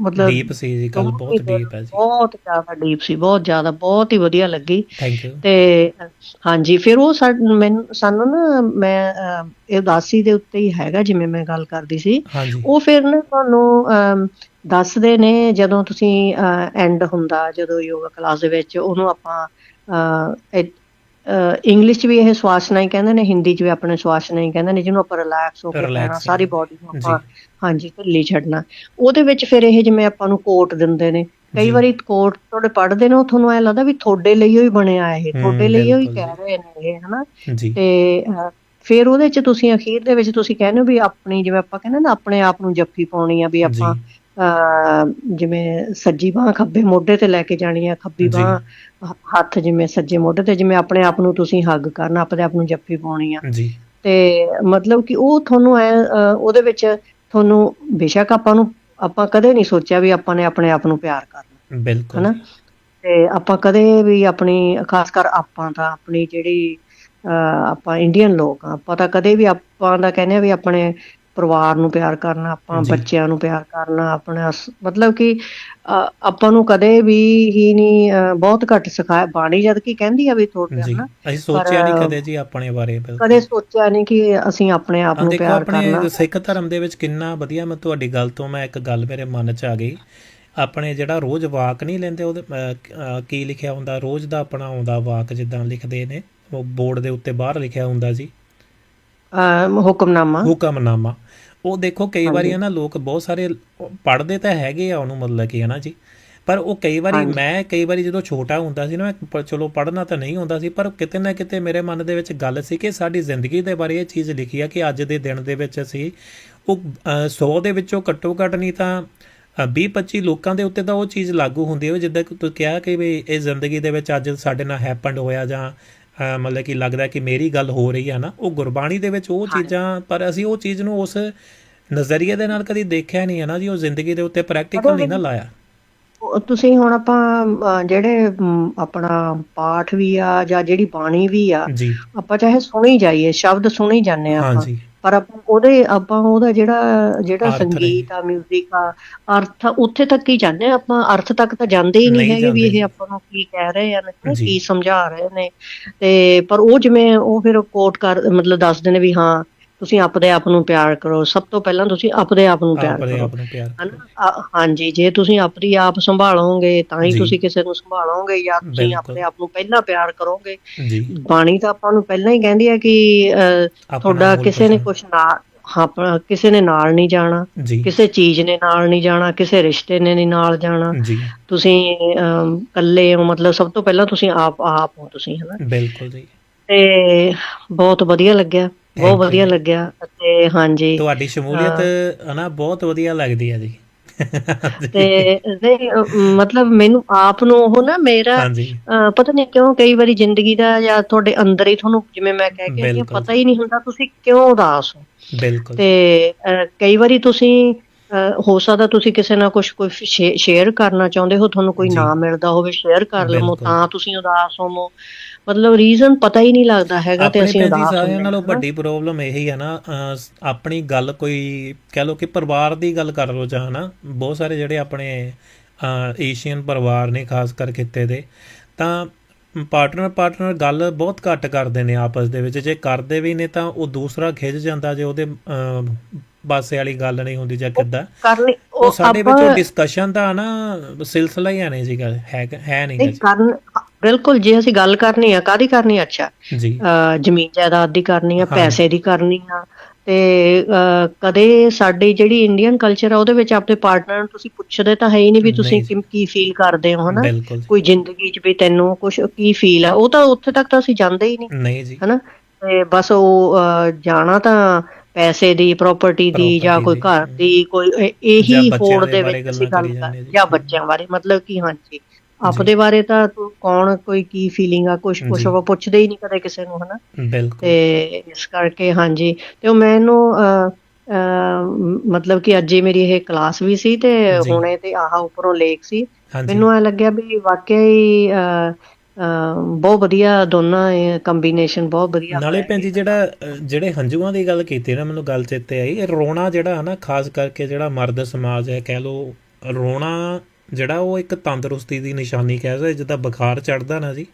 ਮਤਲਬ ਡੀਪ ਸੀ ਜੀ ਗੱਲ ਬਹੁਤ ਡੀਪ ਹੈ ਜੀ। ਬਹੁਤ ਜ਼ਿਆਦਾ ਡੀਪ ਸੀ ਬਹੁਤ ਜ਼ਿਆਦਾ ਬਹੁਤ ਹੀ ਵਧੀਆ ਲੱਗੀ। ਥੈਂਕ ਯੂ ਤੇ ਹਾਂਜੀ ਫਿਰ ਉਹ ਮੈਨੂੰ ਸਾਨੂੰ ਨਾ ਮੈਂ ਇਹ ਉਦਾਸੀ ਦੇ ਉੱਤੇ ਹੀ ਹੈਗਾ ਜਿਵੇਂ ਮੈਂ ਗੱਲ ਕਰਦੀ ਸੀ। ਉਹ ਫਿਰ ਨਾ ਤੁਹਾਨੂੰ ਦੱਸਦੇ ਨੇ ਜਦੋਂ ਤੁਸੀਂ ਐਂਡ ਹੁੰਦਾ ਜਦੋਂ ਯੋਗਾ ਕਲਾਸ ਦੇ ਵਿੱਚ ਉਹਨੂੰ ਆਪਾਂ ਇੰਗਲਿਸ਼ 'ਚ ਵੀ ਇਹ ਸਵਾਸਨਾ ਹੀ ਕਹਿੰਦੇ ਨੇ ਹਿੰਦੀ 'ਚ ਵੀ ਆਪਣੇ ਸਵਾਸਨਾ ਹੀ ਕਹਿੰਦੇ ਨੇ ਜਿਹਨੂੰ ਆਪਾਂ ਰਿਲੈਕਸ ਹੋ ਕੇ ਰਹਿਣਾ ਸਾਰੀ ਬਾਡੀ ਨੂੰ। ਆਪਾਂ ਹਾਂਜੀ ਢਿੱਲੀ ਛੱਡਣਾ। ਉਹਦੇ ਵਿੱਚ ਫਿਰ ਇਹ ਜਿਵੇਂ ਆਪਾਂ ਨੂੰ ਕੋਟ ਦਿੰਦੇ ਨੇ ਕਈ। ਵਾਰੀ ਕੋਟ ਤੁਹਾਡੇ ਪੜ੍ਹਦੇ ਨੇ ਉਹ ਤੁਹਾਨੂੰ ਐ ਲੱਗਦਾ ਵੀ ਤੁਹਾਡੇ ਲਈ ਹੀ ਬਣਿਆ ਇਹ ਤੁਹਾਡੇ ਲਈ ਹੀ ਕਹਿ ਰਹੇ ਨੇ ਇਹ ਹਨਾ? ਤੇ ਫਿਰ ਉਹਦੇ 'ਚ ਤੁਸੀਂ ਅਖੀਰ ਦੇ ਵਿੱਚ ਤੁਸੀਂ ਕਹਿੰਦੇ ਹੋ ਵੀ ਆਪਣੀ ਜਿਵੇਂ ਆਪਾਂ ਕਹਿੰਦੇ ਨਾ ਆਪਣੇ ਆਪ ਨੂੰ ਜੱਫੀ ਪਾਉਣੀ ਆ ਵੀ ਆਪਾਂ ਜਿਵੇਂ ਸੱਜੀ ਬਾਹ ਖੱਬੇ ਮੋਢੇ ਤੇ ਲੈ ਕੇ ਜਾਣੀ ਆ ਖੱਬੀ। ਬਾਹ ਹੱਥ ਜਿਵੇਂ ਸੱਜੇ ਮੋਢੇ ਤੇ ਜਿਵੇਂ ਆਪਣੇ ਆਪ ਨੂੰ ਤੁਸੀਂ ਹੱਗ ਕਰਨਾ ਆਪਣੇ ਆਪ ਨੂੰ ਜੱਫੀ ਪਾਉਣੀ ਆ। ਜੀ। ਤੇ ਮਤਲਬ ਕਿ ਉਹ ਤੁਹਾਨੂੰ ਐ ਉਹਦੇ ਵਿੱਚ ਤੁਹਾਨੂੰ ਬੇਸ਼ੱਕ ਆਪਾਂ ਨੂੰ ਆਪਾਂ ਕਦੇ ਨਹੀਂ ਸੋਚਿਆ ਵੀ ਆਪਾਂ ਨੇ ਆਪਣੇ ਆਪ ਨੂੰ ਪਿਆਰ ਕਰਨਾ ਬਿਲਕੁਲ। ਹਨਾ? ਤੇ ਆਪਾਂ ਕਦੇ ਵੀ ਆਪਣੀ ਖਾਸ ਕਰ ਆਪਾਂ ਤਾਂ ਆਪਣੀ ਜਿਹੜੀ ਆਪਾਂ ਇੰਡੀਅਨ ਲੋਕ ਆ ਆਪਾਂ ਤਾਂ ਕਦੇ ਵੀ ਆਪਾਂ ਦਾ ਕਹਿੰਦੇ ਆ ਵੀ ਆਪਣੇ ਪਰਿਵਾਰ ਨੂੰ ਪਿਆਰ ਕਰਨਾ ਆਪਾਂ। ਬੱਚਿਆਂ ਨੂੰ ਪਿਆਰ ਕਰਨਾ ਆਪਣਾ ਮਤਲਬ ਕਿ ਆਪਾਂ ਨੂੰ ਕਦੇ ਵੀ ਹੀ ਨਹੀਂ ਬਹੁਤ ਘੱਟ ਸਿਖਾਇਆ ਬਾਣੀ ਜਦ ਕਿ ਕਹਿੰਦੀ ਆ ਵੀ ਜੀ। ਹਨਾ? ਅਸੀਂ ਸੋਚਿਆ ਨਹੀਂ ਕਦੇ ਜੀ ਆਪਣੇ ਬਾਰੇ ਕਦੇ ਸੋਚਿਆ ਨਹੀਂ ਕਿ ਅਸੀਂ ਆਪਣੇ ਆਪ ਨੂੰ ਦੇਖੋ ਪਿਆਰ ਆਪਣੇ ਕਰਨਾ। ਸਿੱਖ ਧਰਮ ਦੇ ਵਿੱਚ ਕਿੰਨਾ ਵਧੀਆ ਮੈਂ ਤੁਹਾਡੀ ਗੱਲ ਤੋਂ ਮੈਂ ਇੱਕ ਗੱਲ ਮੇਰੇ ਮਨ 'ਚ ਆ ਗਈ। ਆਪਣੇ ਜਿਹੜਾ ਰੋਜ਼ ਵਾਕ ਨਹੀਂ ਲੈਂਦੇ ਉਹਦੇ ਕੀ ਲਿਖਿਆ ਹੁੰਦਾ? ਰੋਜ਼ ਦਾ ਆਪਣਾ ਆਉਂਦਾ ਵਾਕ ਜਿੱਦਾਂ ਲਿਖਦੇ ਨੇ ਉਹ ਬੋਰਡ ਦੇ ਉੱਤੇ ਬਾਹਰ ਲਿਖਿਆ ਹੁੰਦਾ ਜੀ। ਹੁਕਮਨਾਮਾ। ਹੁਕਮਨਾਮਾ। ਉਹ ਦੇਖੋ ਕਈ ਵਾਰੀ ਨਾ ਲੋਕ ਬਹੁਤ ਸਾਰੇ ਪੜ੍ਹਦੇ ਤਾਂ ਹੈਗੇ ਆ ਉਹਨੂੰ ਮਤਲਬ ਕਿ ਹੈ ਨਾ ਜੀ? ਪਰ ਉਹ ਕਈ ਵਾਰੀ। ਮੈਂ ਕਈ ਵਾਰੀ ਜਦੋਂ ਛੋਟਾ ਹੁੰਦਾ ਸੀ ਨਾ ਮੈਂ ਚਲੋ ਪੜ੍ਹਨਾ ਤਾਂ ਨਹੀਂ ਹੁੰਦਾ ਸੀ ਪਰ ਕਿਤੇ ਨਾ ਕਿਤੇ ਮੇਰੇ ਮਨ ਦੇ ਵਿੱਚ ਗੱਲ ਸੀ ਕਿ ਸਾਡੀ ਜ਼ਿੰਦਗੀ ਦੇ ਬਾਰੇ ਇਹ ਚੀਜ਼ ਲਿਖੀ ਆ ਕਿ ਅੱਜ ਦੇ ਦਿਨ ਦੇ ਵਿੱਚ ਅਸੀਂ ਉਹ 100 ਦੇ ਵਿੱਚੋਂ ਘੱਟੋ ਘੱਟ ਨਹੀਂ ਤਾਂ 20 25 ਲੋਕਾਂ ਦੇ ਉੱਤੇ ਤਾਂ ਉਹ ਚੀਜ਼ ਲਾਗੂ ਹੁੰਦੀ ਹੈ ਜਿੱਦਾਂ ਕਿ ਤੁਸੀਂ ਕਿਹਾ ਕਿ ਵੀ ਇਹ ਜ਼ਿੰਦਗੀ ਦੇ ਵਿੱਚ ਅੱਜ ਸਾਡੇ ਨਾਲ ਹੈਪਨਡ ਹੋਇਆ ਜਾਂ ਮਤਲਬ ਕਿ ਲੱਗਦਾ ਕਿ ਮੇਰੀ ਗੱਲ ਹੋ ਰਹੀ ਹੈ ਨਾ ਉਹ ਗੁਰਬਾਣੀ ਦੇ ਵਿੱਚ ਉਹ ਚੀਜ਼ਾਂ ਪਰ ਅਸੀਂ ਉਹ ਚੀਜ਼ ਨੂੰ ਉਸ ਨਜ਼ਰੀਏ ਦੇ ਨਾਲ ਕਦੀ ਦੇਖਿਆ ਨਹੀਂ ਹੈ ਨਾ ਜੀ ਉਹ ਜ਼ਿੰਦਗੀ ਦੇ ਉੱਤੇ ਪ੍ਰੈਕਟੀਕਲ ਨਹੀਂ ਨਾ ਲਾਇਆ। ਤੁਸੀਂ ਹੁਣ ਆਪਾਂ ਜਿਹੜੇ ਆਪਣਾ ਪਾਠ ਵੀ ਆ ਜਾਂ ਜਿਹੜੀ ਬਾਣੀ ਵੀ ਆ ਆਪਾਂ ਚਾਹੇ ਸੁਣੀ ਜਾਈਏ ਸ਼ਬਦ ਸੁਣੀ ਜਾਂਦੇ ਆ ਹਾਂ ਆਪਾਂ। ਜੀ ਪਰ ਆਪਾਂ ਉਹਦੇ ਆਪਾਂ ਉਹਦਾ ਜਿਹੜਾ ਜਿਹੜਾ। ਸੰਗੀਤ ਆ 뮤직 ਆ ਅਰਥ ਉੱਥੇ ਤੱਕ ਹੀ ਜਾਂਦੇ ਆ ਆਪਾਂ ਅਰਥ ਤੱਕ ਤਾਂ ਜਾਂਦੇ ਹੀ ਨਹੀਂ ਹੈਗੇ ਵੀ। ਇਹ ਆਪਾਂ ਨੂੰ ਕੀ ਕਹਿ ਰਹੇ ਆ ਨਾ ਜੀ। ਕੀ ਸਮਝਾ ਰਹੇ ਨੇ ਤੇ ਪਰ ਉਹ ਜਿਵੇਂ ਉਹ ਫਿਰ ਕੋਟ ਕਰ ਮਤਲਬ ਦੱਸਦੇ ਨੇ ਵੀ ਹਾਂ ਤੁਸੀਂ ਆਪਦੇ ਆਪ ਨੂੰ ਪਿਆਰ ਕਰੋ। ਸਭ ਤੋਂ ਪਹਿਲਾਂ ਤੁਸੀਂ ਆਪਦੇ ਆਪ ਨੂੰ ਪਿਆਰ ਆਪਣੇ ਕਰੋ। ਆਪ ਨੂੰ ਪਿਆਰ ਹਨਾ? ਆ- ਹਾਂਜੀ ਜੇ ਤੁਸੀਂ ਆਪਣੀ ਆਪ ਸੰਭਾਲੋਗੇ ਤਾਂ ਹੀ। ਤੁਸੀਂ ਕਿਸੇ ਨੂੰ ਸੰਭਾਲੋਗੇ ਜਾਂ ਤੁਸੀਂ। ਆਪਣੇ ਆਪ ਨੂੰ ਪਹਿਲਾਂ ਪਿਆਰ ਕਰੋਗੇ। ਬਾਣੀ ਤਾਂ ਆਪਾਂ ਨੂੰ ਪਹਿਲਾਂ ਹੀ ਕਹਿੰਦੀ ਹੈ ਕਿ ਆਪਣਾ ਤੁਹਾਡਾ ਕਿਸੇ ਨੇ। ਕੁਛ ਨਾ ਹਾਂ, ਆਪਣਾ ਕਿਸੇ ਨੇ ਨਾਲ ਨਹੀਂ ਜਾਣਾ। ਕਿਸੇ ਚੀਜ਼ ਨੇ ਨਾਲ ਨਹੀਂ ਜਾਣਾ ਕਿਸੇ ਰਿਸ਼ਤੇ ਨੇ ਨਹੀਂ ਨਾਲ ਜਾਣਾ। ਤੁਸੀਂ ਇਕੱਲੇ ਹੋ ਮਤਲਬ ਸਭ ਤੋਂ ਪਹਿਲਾਂ ਤੁਸੀਂ ਆਪ ਆਪ ਹੋ ਤੁਸੀਂ ਹਨਾ? ਬਿਲਕੁਲ ਜੀ। ਤੇ ਬਹੁਤ ਵਧੀਆ ਲੱਗਿਆ। ਬਹੁਤ. ਵਧੀਆ ਲੱਗਿਆ ਤੇ ਹਾਂਜੀ ਤੁਹਾਡੀ ਸ਼ਮੂਲੀਅਤ ਹਨਾ ਬਹੁਤ ਵਧੀਆ ਲੱਗਦੀ ਹੈ ਜੀ ਤੇ ਨਹੀਂ, ਮਤਲਬ ਮੈਨੂੰ ਆਪ ਨੂੰ ਉਹ ਨਾ ਮੇਰਾ ਪਤਾ ਨਹੀਂ ਕਿਉਂ ਕਈ ਵਾਰੀ ਜ਼ਿੰਦਗੀ ਦਾ ਜਾਂ ਤੁਹਾਡੇ ਅੰਦਰ ਹੀ ਤੁਹਾਨੂੰ ਜਿਵੇਂ ਮੈਂ ਕਹਿ ਕੇ। ਪਤਾ ਹੀ ਨਹੀਂ ਹੁੰਦਾ ਤੁਸੀਂ ਕਿਉਂ ਉਦਾਸ ਹੋ ਬਿਲਕੁਲ ਤੇ ਕਈ ਵਾਰੀ ਤੁਸੀਂ ਹੋ ਸਕਦਾ ਤੁਸੀਂ ਕਿਸੇ ਨਾਲ ਕੁਝ ਕੋਈ ਸ਼ੇਅਰ ਕਰਨਾ ਚਾਹੁੰਦੇ ਹੋ ਤੁਹਾਨੂੰ ਕੋਈ। ਨਾ ਮਿਲਦਾ ਹੋਵੇ ਸ਼ੇਅਰ ਕਰ ਲਵੋ। ਤਾਂ ਤੁਸੀਂ ਉਦਾਸ ਹੋਵੋ ਮਤਲਬ ਰੀਜ਼ਨ ਪਤਾ ਹੀ ਨਹੀਂ ਲੱਗਦਾ ਹੈਗਾ ਤੇ ਅਸੀਂ ਉਦਾਸ ਸਾਰਿਆਂ ਹੁੰਦੇ ਨਾਲੋਂ ਹਾਂ। ਵੱਡੀ ਪ੍ਰੋਬਲਮ ਇਹੀ ਹੈ ਨਾ ਆਪਣੀ ਗੱਲ ਕੋਈ ਕਹਿ ਲਓ ਕਿ ਪਰਿਵਾਰ ਦੀ ਗੱਲ ਕਰ ਲਓ ਜਾਂ ਨਾ ਬਹੁਤ ਸਾਰੇ ਜਿਹੜੇ ਆਪਣੇ ਏਸ਼ੀਅਨ ਪਰਿਵਾਰ ਨੇ ਖਾਸ ਕਰ ਖਿੱਤੇ ਦੇ ਤਾਂ ਪਾਰਟਨਰ ਪਾਰਟਨਰ ਗੱਲ ਬਹੁਤ ਘੱਟ ਕਰਦੇ ਨੇ ਆਪਸ ਦੇ ਵਿੱਚ ਜੇ ਕਰਦੇ ਵੀ ਨੇ ਤਾਂ ਉਹ ਦੂਸਰਾ ਖਿੱਚ ਜਾਂਦਾ ਜੇ ਉਹਦੇ ਪਾਸੇ ਵਾਲੀ ਗੱਲ ਨਹੀਂ ਹੁੰਦੀ ਜਾਂ ਕਿੱਦਾਂ ਕਰਨੀ ਉਹ ਸਾਡੇ ਵਿੱਚ ਡਿਸਕਸ਼ਨ ਦਾ ਨਾ ਸਿਲਸਿਲਾ ਹੀ ਜੀ ਗੱਲ ਹੈ ਹੈ ਨਹੀਂ ਨਹੀਂ ਕਰਨ ਬਿਲਕੁਲ ਜੇ ਅਸੀਂ ਗੱਲ ਕਰਨੀ ਆ ਕਾਦੀ ਕਰਨੀ ਆ? ਅੱਛਾ ਜੀ ਜ਼ਮੀਨ ਜਾਇਦਾਦ ਦੀ ਕਰਨੀ ਆ। ਪੈਸੇ ਦੀ ਕਰਨੀ ਆ ਤੇ ਕਦੇ ਸਾਡੀ ਜਿਹੜੀ ਇੰਡੀਅਨ ਕਲਚਰ ਆ ਉਹਦੇ ਵਿੱਚ ਆਪਣੇ ਪਾਰਟਨਰ ਨੂੰ ਤੁਸੀਂ ਪੁੱਛਦੇ ਤਾਂ ਹੈ ਹੀ ਨਹੀਂ ਵੀ ਤੁਸੀਂ। ਕੀ- ਕੀ ਫੀਲ ਕਰਦੇ ਹੋ ਹਨਾ। ਕੋਈ ਜ਼ਿੰਦਗੀ 'ਚ ਵੀ ਤੈਨੂੰ ਕੁਝ ਕੀ ਫੀਲ ਆ ਉਹ ਤਾਂ ਉੱਥੇ ਤੱਕ ਤਾਂ ਅਸੀਂ ਜਾਂਦੇ ਹੀ ਨਹੀਂ ਨਹੀਂ ਜੀ ਹਨਾ ਤੇ ਬਸ ਉਹ ਜਾਣਾ ਤਾਂ ਪੈਸੇ ਦੀ ਪ੍ਰਾਪਰਟੀ ਦੀ ਜਾਂ ਕੋਈ ਘਰ। ਦੀ ਕੋਈ ਇਹ- ਫੋੜ ਦੇ ਵਿੱਚ ਅਸੀਂ ਗੱਲਾਂ ਕਰੀ ਜੀ। ਬੱਚਿਆਂ ਬਾਰੇ ਮਤਲਬ ਕਿ ਹਾਂਜੀ ਆਪਦੇ ਬਾਰੇ ਤਾਂ ਤੂੰ ਕੌਣ ਕੋਈ ਕੀ ਫੀਲਿੰਗ ਆ ਕੁਝ ਕੁਝ। ਆਪਾਂ ਪੁੱਛਦੇ ਹੀ ਨਹੀਂ ਕਦੇ ਕਿਸੇ ਨੂੰ ਹਨਾ ਤੇ ਇਸ ਕਰਕੇ ਹਾਂਜੀ ਤੇ ਉਹ ਮੈਨੂੰ ਮਤਲਬ ਕਿ ਅੱਜ ਹੀ ਮੇਰੀ ਇਹ ਕਲਾਸ ਵੀ ਸੀ ਤੇ। ਹੁਣੇ ਤੇ ਆਹ ਉੱਪਰੋਂ ਲੇਖ ਸੀ ਮੈਨੂੰ ਐ ਲੱਗਿਆ ਵੀ ਵਾਕਿਆ ਹੀ ਬਹੁਤ ਵਧੀਆ ਦੋਨਾਂ ਕੰਬੀਨੇਸ਼ਨ ਬਹੁਤ ਵਧੀਆ ਨਾਲੇ। ਭੈਣ ਜੀ ਜਿਹੜਾ ਜਿਹੜੇ ਹੰਝੂਆਂ ਦੀ ਗੱਲ ਕੀਤੀ ਨਾ ਮੈਨੂੰ ਗੱਲ ਚੇਤੇ ਆਈ ਇਹ ਰੋਣਾ ਜਿਹੜਾ ਹੈ ਨਾ ਖਾਸ ਕਰਕੇ ਜਿਹੜਾ ਮਰਦ ਸਮਾਜ ਹੈ ਕਹਿ ਲੋ ਰੋਣਾ ਜਿਹੜਾ ਉਹ ਇੱਕ ਤੰਦਰੁਸਤੀ ਦੀ ਨਿਸ਼ਾਨੀ ਕਹਿ ਸਕਦੇ ਜਿੱਦਾਂ ਬੁਖਾਰ ਚੜਦਾ ਨਾ ਜੀ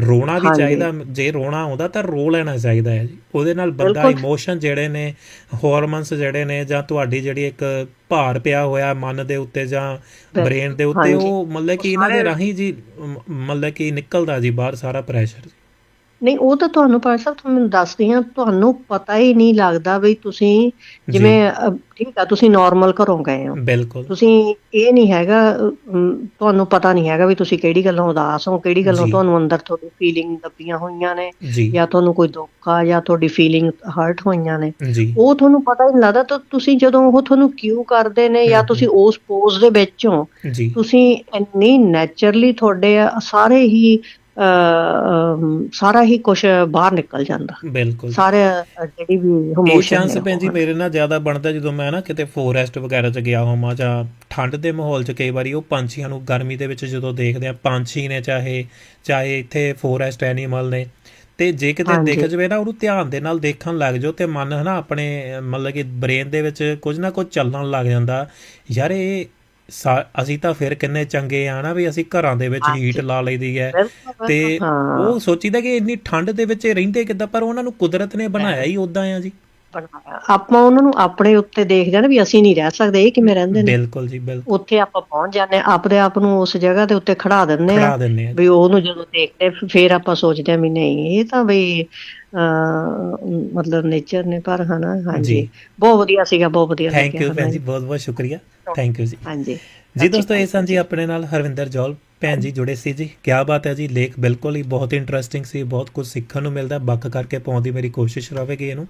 ਰੋਣਾ ਵੀ। ਚਾਹੀਦਾ ਜੇ ਰੋਣਾ ਆਉਂਦਾ ਤਾਂ ਰੋ ਲੈਣਾ ਚਾਹੀਦਾ ਹੈ ਜੀ ਉਹਦੇ ਨਾਲ ਬੰਦਾ। ਇਮੋਸ਼ਨ ਜਿਹੜੇ ਨੇ ਹਾਰਮੋਨਸ ਜਿਹੜੇ ਨੇ ਜਾਂ ਤੁਹਾਡੀ ਜਿਹੜੀ ਇੱਕ ਭਾਰ ਪਿਆ ਹੋਇਆ ਮਨ ਦੇ ਉੱਤੇ ਜਾਂ ਬ੍ਰੇਨ ਦੇ ਉੱਤੇ। ਉਹ ਮਤਲਬ ਕਿ ਇਹਨਾਂ ਦੇ ਰਾਹੀਂ ਜੀ ਮਤਲਬ ਕਿ ਨਿਕਲਦਾ ਜੀ ਬਾਹਰ ਸਾਰਾ ਪ੍ਰੈਸ਼ਰ ਨਹੀਂ ਉਹ ਤਾਂ ਤੁਹਾਨੂੰ ਪਰ ਸਾਹਿਬ ਤੁਹਾਨੂੰ ਦੱਸਦੀ ਹਾਂ ਤੁਹਾਨੂੰ ਪਤਾ ਹੀ ਨਹੀਂ ਲੱਗਦਾ ਵੀ ਤੁਸੀਂ ਜਿਵੇਂ ਠੀਕ ਆ ਤੁਸੀਂ ਨਾਰਮਲ ਘਰੋਂ ਗਏ ਹੋ। ਬਿਲਕੁਲ। ਤੁਸੀਂ ਇਹ ਨਹੀਂ ਹੈਗਾ ਤੁਹਾਨੂੰ ਪਤਾ ਨਹੀਂ ਹੈਗਾ ਵੀ ਤੁਸੀਂ ਕਿਹੜੀ ਗੱਲੋਂ ਉਦਾਸ ਹੋ ਕਿਹੜੀ ਗੱਲੋਂ। ਤੁਹਾਨੂੰ ਅੰਦਰ ਤੁਹਾਡੀ ਫੀਲਿੰਗ ਦੱਬੀਆਂ ਹੋਈਆਂ ਨੇ ਜੀ। ਤੁਹਾਨੂੰ ਕੋਈ ਦੁੱਖ ਆ ਜਾਂ ਤੁਹਾਡੀ ਫੀਲਿੰਗ ਹਰਟ ਹੋਈਆਂ ਨੇ। ਉਹ ਤੁਹਾਨੂੰ ਪਤਾ ਹੀ ਨਹੀਂ ਲੱਗਦਾ ਤਾਂ ਤੁਸੀਂ ਜਦੋਂ ਉਹ ਤੁਹਾਨੂੰ ਕਿਉਂ ਕਰਦੇ ਨੇ ਜਾਂ ਤੁਸੀਂ ਉਸ ਪੋਜ਼ ਦੇ ਵਿੱਚ ਹੋ ਤੁਸੀਂ ਇੰਨੀ ਨੇਚਰਲੀ ਤੁਹਾਡੇ ਸਾਰੇ ਹੀ ਸਾਰਾ ਹੀ ਕੁਝ ਬਾਹਰ ਨਿਕਲ ਜਾਂਦਾ। ਬਿਲਕੁਲ। ਸਾਰੇ ਜਿਹੜੀ ਵੀ ਇਹ ਇਮੋਸ਼ਨ ਚਾਂਸ ਭੈਣ ਜੀ ਮੇਰੇ ਨਾਲ ਜ਼ਿਆਦਾ ਬਣਦਾ ਜਦੋਂ ਮੈਂ ਨਾ ਕਿਤੇ ਫੋਰੈਸਟ ਵਗੈਰਾ 'ਚ ਗਿਆ ਹੋਵਾਂ ਜਾਂ ਠੰਡ ਦੇ ਮਾਹੌਲ 'ਚ ਕਈ ਵਾਰੀ ਉਹ ਪੰਛੀਆਂ ਨੂੰ ਗਰਮੀ ਦੇ ਵਿੱਚ ਜਦੋਂ ਦੇਖਦੇ ਆ ਪੰਛੀ ਨੇ ਚਾਹੇ ਚਾਹੇ ਇੱਥੇ ਫੋਰੈਸਟ ਐਨੀਮਲ ਨੇ। ਤੇ ਜੇ ਕਿਤੇ। ਦਿਖ ਜਵੇ ਨਾ ਉਹਨੂੰ ਧਿਆਨ ਦੇ ਨਾਲ ਦੇਖਣ ਲੱਗ ਜਾਓ ਤੇ ਮਨ ਹਨਾ ਆਪਣੇ ਮਤਲਬ ਕਿ ਬ੍ਰੇਨ ਦੇ ਵਿੱਚ ਕੁਝ ਨਾ ਕੁਝ ਚੱਲਣ ਲੱਗ ਜਾਂਦਾ। ਯਾਰ ਇਹ ਅਸੀਂ ਤਾਂ ਫਿਰ ਕਿੰਨੇ ਚੰਗੇ ਆ ਨਾ ਵੀ ਅਸੀਂ ਘਰਾਂ ਦੇ ਵਿੱਚ। ਹੀਟ ਲਾ ਲਈਦੀ ਹੈ ਤੇ। ਉਹ ਸੋਚੀਦਾ ਕਿ ਇੰਨੀ ਠੰਡ ਦੇ ਵਿੱਚ ਰਹਿੰਦੇ ਕਿੱਦਾਂ ਪਰ ਉਹਨਾਂ ਨੂੰ ਕੁਦਰਤ ਨੇ ਬਣਾਇਆ ਹੀ ਉਦਾਂ ਆ ਜੀ ਬਣਾਇਆ। ਆਪਾਂ ਉਹਨਾਂ ਨੂੰ ਆਪਣੇ ਉੱਤੇ ਦੇਖਦੇ ਨਾ ਵੀ ਅਸੀਂ ਨਹੀਂ ਰਹਿ ਸਕਦੇ ਇਹ ਕਿਵੇਂ ਰਹਿੰਦੇ ਨੇ। ਬਿਲਕੁਲ ਜੀ ਬਿਲਕੁਲ। ਉੱਥੇ ਆਪਾਂ ਪਹੁੰਚ ਜਾਂਦੇ ਹਾਂ ਆਪਦੇ ਆਪ ਨੂੰ ਉਸ ਜਗ੍ਹਾ ਦੇ ਉੱਤੇ ਖੜਾ ਦਿੰਦੇ ਆ ਵੀ ਉਹਨੂੰ ਜਦੋਂ ਦੇਖਦੇ ਫਿਰ ਆਪਾਂ ਸੋਚਦੇ ਆ ਵੀ ਨਹੀਂ ਇਹ ਤਾਂ ਵੀ ਮਤਲਬ ਨੇਚਰ ਨੇ ਪਰ ਹਨਾ ਹਾਂਜੀ। ਬਹੁਤ ਵਧੀਆ ਸੀਗਾ ਬਹੁਤ ਵਧੀਆ ਥੈਂਕ ਯੂ ਭੈਣ ਜੀ ਬਹੁਤ ਬਹੁਤ ਸ਼ੁਕਰੀਆ। ਥੈਂਕ ਯੂ ਜੀ। ਹਾਂਜੀ। ਜੀ ਦੋਸਤੋ ਇਹ ਸਨ ਜੀ ਆਪਣੇ ਨਾਲ ਹਰਵਿੰਦਰ ਜੌਲ। ਭੈਣ ਜੀ ਜੁੜੇ ਸੀ ਜੀ। ਕੀ ਬਾਤ ਹੈ ਜੀ ਲੇਖ ਬਿਲਕੁਲ ਹੀ ਬਹੁਤ ਇੰਟਰਸਟਿੰਗ ਸੀ ਬਹੁਤ ਕੁਝ ਸਿੱਖਣ ਨੂੰ ਮਿਲਦਾ। ਬੱਕ ਕਰਕੇ ਪਾਉਣ ਦੀ ਮੇਰੀ ਕੋਸ਼ਿਸ਼ ਰਹੇਗੀ ਇਹਨੂੰ।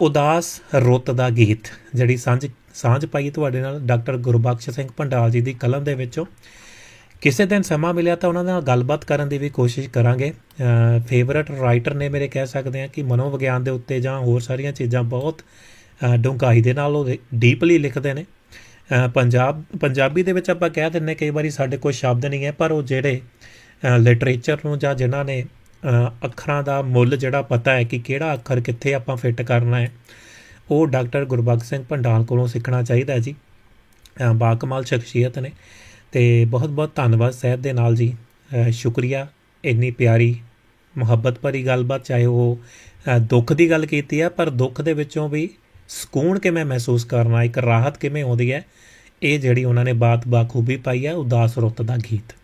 ਉਦਾਸ ਰੁੱਤ ਦਾ ਗੀਤ, ਜਿਹੜੀ ਸਾਂਝ ਸਾਂਝ ਪਾਈ ਤੁਹਾਡੇ ਨਾਲ, ਡਾਕਟਰ ਗੁਰਬਖਸ਼ ਸਿੰਘ ਭੰਡਾਲ ਜੀ ਦੀ ਕਲਮ ਦੇ ਵਿੱਚੋਂ। ਕਿਸੇ ਦਿਨ ਸਮਾਂ ਮਿਲਿਆ ਤਾਂ ਉਹਨਾਂ ਨਾਲ ਗੱਲਬਾਤ ਕਰਨ ਦੀ ਵੀ ਕੋਸ਼ਿਸ਼ ਕਰਾਂਗੇ। ਫੇਵਰਟ ਰਾਈਟਰ ਨੇ ਮੇਰੇ ਕਹਿ ਸਕਦੇ ਆ ਕਿ ਮਨੋਵਿਗਿਆਨ ਦੇ ਉੱਤੇ ਜਾਂ ਹੋਰ ਸਾਰੀਆਂ ਚੀਜ਼ਾਂ ਬਹੁਤ ਡੂੰਘਾਈ ਦੇ ਨਾਲ ਉਹ ਡੀਪਲੀ ਲਿਖਦੇ ਨੇ। ਪੰਜਾਬ, ਪੰਜਾਬੀ ਦੇ ਵਿੱਚ ਆਪਾਂ ਕਹਿ ਦਿੰਨੇ ਕਈ ਵਾਰੀ ਸਾਡੇ ਕੋਲ ਸ਼ਬਦ ਨਹੀਂ ਹੈ, ਪਰ ਉਹ ਜਿਹੜੇ ਲਿਟਰੇਚਰ ਨੂੰ ਜਾਂ ਜਿਨ੍ਹਾਂ ਨੇ ਅੱਖਰਾਂ ਦਾ ਮੁੱਲ ਜਿਹੜਾ ਪਤਾ ਹੈ ਕਿ ਕਿਹੜਾ ਅੱਖਰ ਕਿੱਥੇ ਆਪਾਂ ਫਿੱਟ ਕਰਨਾ ਹੈ, ਉਹ ਡਾਕਟਰ ਗੁਰਬਖਸ਼ ਸਿੰਘ ਭੰਡਾਲ ਕੋਲੋਂ ਸਿੱਖਣਾ ਚਾਹੀਦਾ ਜੀ। ਬਾਕਮਾਲ ਸ਼ਖਸੀਅਤ ਨੇ ਤੇ ਬਹੁਤ ਬਹੁਤ ਧੰਨਵਾਦ ਸਹਿਤ ਦੇ ਨਾਲ ਜੀ। ਸ਼ੁਕਰੀਆ, ਇੰਨੀ ਪਿਆਰੀ ਮੁਹੱਬਤ ਭਰੀ ਗੱਲਬਾਤ, ਚਾਹੇ ਉਹ ਦੁੱਖ ਦੀ ਗੱਲ ਕੀਤੀ ਹੈ, ਪਰ ਦੁੱਖ ਦੇ ਵਿੱਚੋਂ ਵੀ ਸਕੂਨ ਕਿਵੇਂ ਮਹਿਸੂਸ ਕਰਨਾ, ਇੱਕ ਰਾਹਤ ਕਿਵੇਂ ਆਉਂਦੀ ਹੈ, ਇਹ ਜਿਹੜੀ ਉਹਨਾਂ ਨੇ ਬਾਤ ਬਾਖੂਬੀ ਪਾਈ ਹੈ, ਉਦਾਸ ਰੁੱਤ ਦਾ ਗੀਤ।